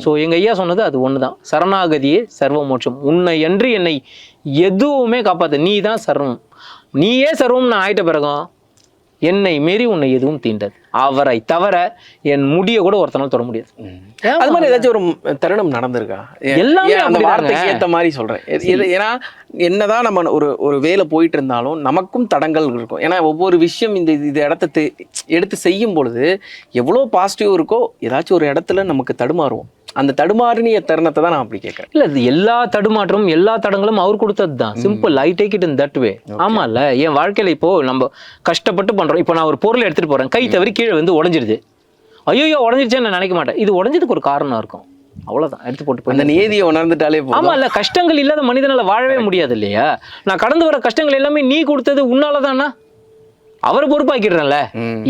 ஸோ எங்க ஐயா சொன்னது அது ஒண்ணுதான். சரணாகதியே சர்வ மோட்சம். உன்னை என்று என்னை எதுவுமே காப்பாத்து நீ தான் சர்வம். நீயே சர்வம் நான் ஆயிட்ட பிறகும் என்னை மீறி உன்னை எதுவும் தீண்டது. அவரை தவிர என் முடியை கூட ஒருத்தனால தொட முடியாது. அது மாதிரி ஏதாச்சும் ஒரு தருணம் நடந்திருக்கா? எல்லாமே அந்த. வார்த்தைக்கு ஏத்த மாதிரி சொல்றேன். ஏன்னா என்னதான் நம்ம ஒரு ஒரு வேலை போயிட்டு இருந்தாலும் நமக்கும் தடங்கள் இருக்கும். ஏன்னா ஒவ்வொரு விஷயம் இந்த இது இடத்த எடுத்து செய்யும் பொழுது எவ்வளோ பாசிட்டிவ் இருக்கோ ஏதாச்சும் ஒரு இடத்துல நமக்கு தடுமாறுவோம். அந்த தடுமாறினிய தருணத்தை தான் நான் அப்படி கேட்குறேன். இல்ல இது எல்லா தடுமாற்றமும் எல்லா தடங்களும் அவர் கொடுத்தது தான் simple I take it in that way ஆமால என் வாழ்க்கையில இப்போ நம்ம கஷ்டப்பட்டு பண்றோம். இப்போ நான் ஒரு பொருள் எடுத்துட்டு போறேன். கை தவறி கீழே வந்து உடஞ்சிருது. ஐயோ உடஞ்சிருச்சேன்னு நான் நினைக்க மாட்டேன். இது உடஞ்சதுக்கு ஒரு காரணம் இருக்கும். அவ்வளவுதான். எடுத்து போட்டு அந்த நியதியை உணர்ந்துட்டாலே ஆமா இல்ல கஷ்டங்கள் இல்லாத மனிதனால வாழவே முடியாது இல்லையா? நான் கடந்து வர கஷ்டங்கள் எல்லாமே நீ கொடுத்தது உன்னாலதானா? அவர் பொறுப்பாக்கிடுறேன்ல.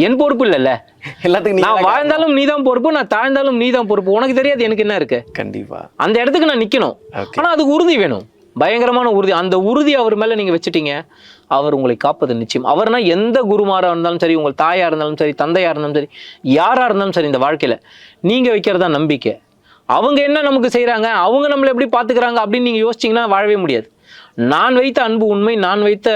என் பொறுப்பு இல்லைல்ல. எல்லாத்துக்கும் நான் வாழ்ந்தாலும் நீதான் பொறுப்பு நான் தாழ்ந்தாலும் நீதான் பொறுப்பு. உனக்கு தெரியாது எனக்கு என்ன இருக்கு. கண்டிப்பா. அந்த இடத்துக்கு நான் நிக்கணும். ஆனா அதுக்கு உறுதி வேணும். பயங்கரமான உறுதி. அந்த உறுதி அவர் மேல நீங்க வச்சுட்டீங்க அவர் உங்களை காப்பது நிச்சயம். அவர்னா எந்த குருமாரா இருந்தாலும் சரி உங்கள் தாயா இருந்தாலும் சரி தந்தையா இருந்தாலும் சரி யாரா இருந்தாலும் சரி இந்த வாழ்க்கையில நீங்க வைக்கிறதா நம்பிக்கை. அவங்க என்ன நமக்கு செய்றாங்க அவங்க நம்மளை எப்படி பாத்துக்கிறாங்க அப்படின்னு நீங்க யோசிச்சீங்கன்னா வாழவே முடியாது. நான் வைத்த அன்பு உண்மை நான் வைத்த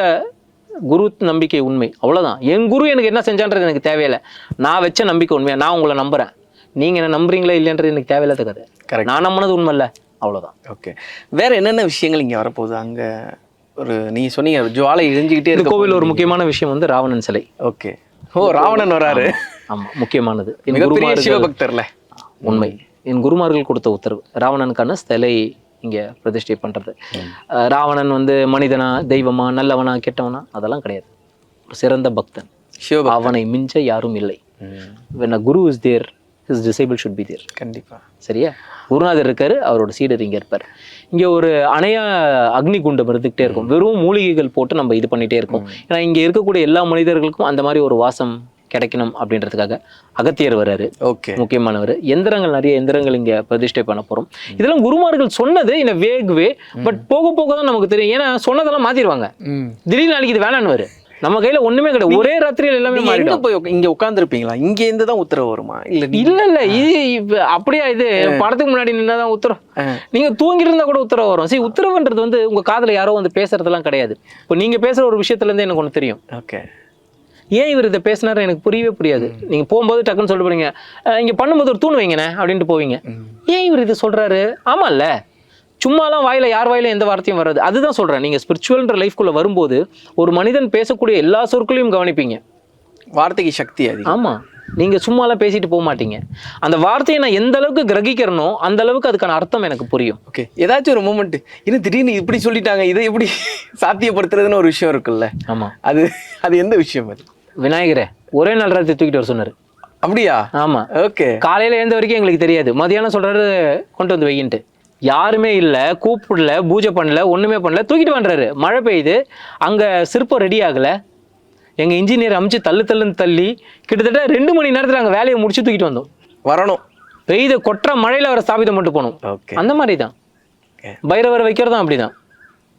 குரு நம்பிக்கை உண்மை. அவ்வளவுதான். என் குரு எனக்கு என்ன செஞ்சான்றது எனக்கு தேவையில்லை. நான் வச்ச நம்பிக்கை உண்மையா? நான் உங்களை நம்புறேன். நீங்க என்ன நம்புறீங்களா இல்லைன்றது எனக்கு தேவையில்லாத கதை Correct. நான் நம்பினது உண்மை இல்லை அவ்வளவுதான். ஓகே வேற என்னென்ன விஷயங்கள் இங்க வரப்போகுது? அங்க ஒரு நீங்க சொன்னீங்க ஜுவாலை இழிஞ்சுக்கிட்டே இருக்க கோவில் ஒரு முக்கியமான விஷயம் வந்து ராவணன் சிலை. ஓகே ஓ ராவணன் வராரு. ஆமா முக்கியமானது. என் குருமார்கள் சிவபக்தர்ல. உண்மை. என் குருமார்கள் கொடுத்த உத்தரவு. ராவணனுக்கான சிலை இங்க பிரதிஷ்டை பண்றது. அஹ் ராவணன் வந்து மனிதனா தெய்வமா நல்லவனா கெட்டவனா அதெல்லாம் கிடையாது. ஒரு சிறந்த பக்தன். அவனை மிஞ்ச யாரும் இல்லை. a guru is there his disciple should be there. கண்டிப்பா. சரியா? குருநாதர் இருக்காரு அவரோட சீடர் இங்க இருப்பார். இங்க ஒரு அணைய அக்னி குண்டம் இருந்துகிட்டே இருக்கும். வெறும் மூலிகைகள் போட்டு நம்ம இது பண்ணிட்டே இருக்கோம். ஏன்னா இங்க இருக்கக்கூடிய எல்லா மனிதர்களுக்கும் அந்த மாதிரி ஒரு வாசம் கிடைக்கணும் அப்படின்றதுக்காக அகத்தியர் வர்றாரு. ஓகே. முக்கியமானவர். எந்திரங்கள் நிறைய எந்திரங்கள் இங்க பிரதிஷ்டை பண்ண போறோம். இதெல்லாம் குருமார்கள் சொன்னது இந்த வேக் வே பட் போக போக தான் நமக்கு தெரியும். ஏன்னா சொன்னதெல்லாம் மாத்திடுவாங்க. திடீர்னு நாளைக்கு இது வேணான்னு நம்ம கையில ஒண்ணுமே கிடையாது. ஒரே ராத்திரியில் எல்லாமே மாறிடும். போய் இங்க உட்கார்ந்துருப்பீங்களா? இங்க இருந்து தான் உத்தரவு வருமா? இல்ல இல்ல இல்ல. இது அப்படியா இது? படத்துக்கு முன்னாடி நின்னாதான் உத்தரவு. நீங்க தூங்கிட்டு இருந்தா கூட உத்தரவு வரும். சரி உத்தரவுன்றது வந்து உங்க காதுல யாரோ வந்து பேசுறதெல்லாம் கிடையாது. இப்போ நீங்க பேசுற ஒரு விஷயத்துல இருந்து எனக்கு ஒண்ணு தெரியும். ஓகே. ஏன் இவர் இதை பேசினாரு எனக்கு புரியவே புரியாது. நீங்க போகும்போது டக்குன்னு சொல்லிட்டு போறீங்க "அஹ், இங்க பண்ணும்போது ஒரு தூண் வைங்கண்ணே அப்படின்ட்டு போவீங்க. ஏன் இவர் இது சொல்றாரு? ஆமால்ல. சும்மாலாம் வாயில யார் வாயில எந்த வார்த்தையும் வராது. அதுதான் சொல்றேன். நீங்க ஸ்பிரிச்சுவல்ன்ற லைஃப்குள்ள வரும்போது ஒரு மனிதன் பேசக்கூடிய எல்லா சொற்களையும் கவனிப்பீங்க. வார்த்தைக்கு சக்தி அதிகம். ஆமா. நீங்க சும்மாலாம் பேசிட்டு போக மாட்டீங்க. அந்த வார்த்தையை நான் எந்த அளவுக்கு கிரகிக்கிறனோ அந்த அளவுக்கு அதுக்கான அர்த்தம் எனக்கு புரியும். ஓகே ஏதாச்சும் ஒரு மூமெண்ட் இன்னும் திடீர்னு இப்படி சொல்லிட்டாங்க இதை எப்படி சாத்தியப்படுத்துறதுன்னு ஒரு விஷயம் இருக்குல்ல. ஆமா. அது அது எந்த விஷயம் அது? விநாயகரே ஒரே நாள் ராத்திரி தூக்கிட்டு வர சொன்னாரு. அப்படியா? ஆமா. ஓகே. காலையில எழுந்த வரைக்கும் எங்களுக்கு தெரியாது. மதியானம் சொல்றாரு கொண்டு வந்து வையின்ட்டு. யாருமே இல்ல கூப்பிடல பூஜை பண்ணல ஒண்ணுமே பண்ணல தூக்கிட்டு வந்துறாரு மழை பெய்யுது. அங்க சிற்பம் ரெடி ஆகல. எங்க இன்ஜினியர் அமைச்சு தள்ளு தள்ளுன்னு தள்ளி கிட்டத்தட்ட ரெண்டு மணி நேரத்துல அங்க வேலையை முடிச்சு தூக்கிட்டு வந்தோம். வரணும். பெய்த கொற்ற மழையில அவரை ஸ்தாபிதம் பண்ணிட்டு போனோம். ஓகே. அந்த மாதிரி தான். பைரவரை வைக்கிறதும் அப்படிதான்.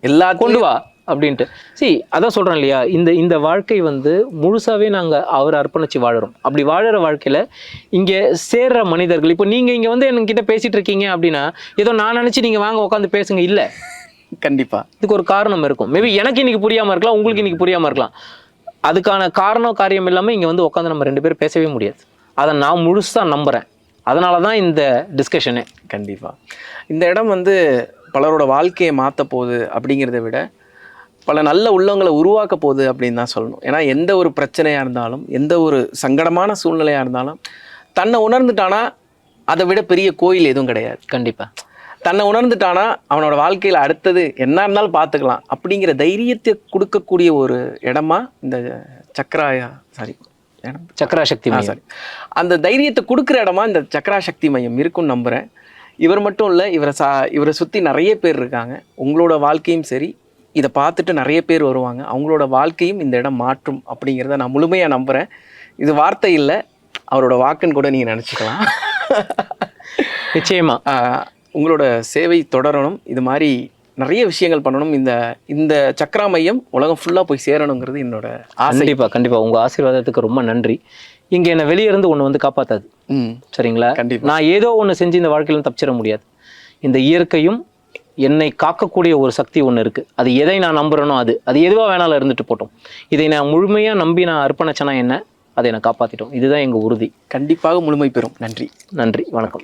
எல்லாத்தையும் கொண்டு வா. அப்படின்ட்டு. சி அதான் சொல்றேன் இல்லையா? இந்த இந்த வாழ்க்கை வந்து முழுசாவே நாங்க அவர் அர்ப்பணிச்சு வாழுறோம். அப்படி வாழுற வாழ்க்கையில இங்க சேர்ற மனிதர்கள் இப்போ நீங்க இங்க வந்து என்கிட்ட பேசிட்டு இருக்கீங்க அப்படின்னா ஏதோ நான் நினைச்சு நீங்க வாங்க உட்காந்து பேசுங்க இல்ல. கண்டிப்பா. இதுக்கு ஒரு காரணம் இருக்கும். மேபி எனக்கு இன்னைக்கு புரியாம இருக்கலாம் உங்களுக்கு இன்னைக்கு புரியாம இருக்கலாம். அதுக்கான காரணம் காரியம் இல்லாம இங்க வந்து உட்காந்து நம்ம ரெண்டு பேரும் பேசவே முடியாது. அதை நான் முழுசா நம்புறேன். அதனால தான் இந்த டிஸ்கஷனே கண்டிப்பா. இந்த இடம் வந்து பலரோட வாழ்க்கையை மாற்ற போகுது அப்படிங்கிறத விட பல நல்ல உள்ளவங்களை உருவாக்க போகுது அப்படின்னு தான் சொல்லணும். ஏன்னா எந்த ஒரு பிரச்சனையாக இருந்தாலும் எந்த ஒரு சங்கடமான சூழ்நிலையாக இருந்தாலும் தன்னை உணர்ந்துட்டானா அதை விட பெரிய கோயில் எதுவும் கிடையாது. கண்டிப்பா. தன்னை உணர்ந்துட்டானா அவனோட வாழ்க்கையில் அடுத்தது என்ன இருந்தாலும் பார்த்துக்கலாம் அப்படிங்கிற தைரியத்தை கொடுக்கக்கூடிய ஒரு இடமா இந்த சக்கராயா சாரி இடம்? சக்கரா சக்தி ஆ, மையம். சரி அந்த தைரியத்தை கொடுக்குற இடமா இந்த சக்கரா சக்தி மையம் இருக்கும்னு நம்புகிறேன் இவர் மட்டும் இல்லை இவரை சா இவரை சுற்றி நிறைய பேர் இருக்காங்க. உங்களோட வாழ்க்கையும் சரி இதை பார்த்துட்டு நிறைய பேர் வருவாங்க. அவங்களோட வாழ்க்கையும் இந்த இடம் மாற்றும் அப்படிங்கிறத நான் முழுமையாக நம்புகிறேன் இது வார்த்தை இல்லை அவரோட வாக்குன்னு கூட நீங்கள் நினச்சிக்கலாம். நிச்சயமா. உங்களோட சேவை தொடரணும். இது மாதிரி நிறைய விஷயங்கள் பண்ணணும். இந்த இந்த சக்கரா மையம் உலகம் ஃபுல்லாக போய் சேரணுங்கிறது என்னோட ஆசை. கண்டிப்பா கண்டிப்பா. உங்க ஆசீர்வாதத்துக்கு ரொம்ப நன்றி. இங்க என்ன வெளியே இருந்து ஒண்ணு வந்து காப்பாத்தாது. ம். சரிங்களா? கண்டிப்பா. நான் ஏதோ ஒண்ணு செஞ்சு இந்த வாழ்க்கையில தப்பிச்சிட முடியாது. இந்த இயற்கையும் என்னை காக்கக்கூடிய ஒரு சக்தி ஒண்ணு இருக்கு. அது எதை நான் நம்புறேனோ அது. அது எதுவா வேணாலும் இருந்துட்டு போட்டோம். இதை நான் முழுமையா நம்பி நான் அர்ப்பணிச்சேனா என்ன? அதை நான் காப்பாற்றிட்டோம் இதுதான் எங்கள் உறுதி. கண்டிப்பாக முழுமை பெறும். நன்றி. நன்றி. வணக்கம்.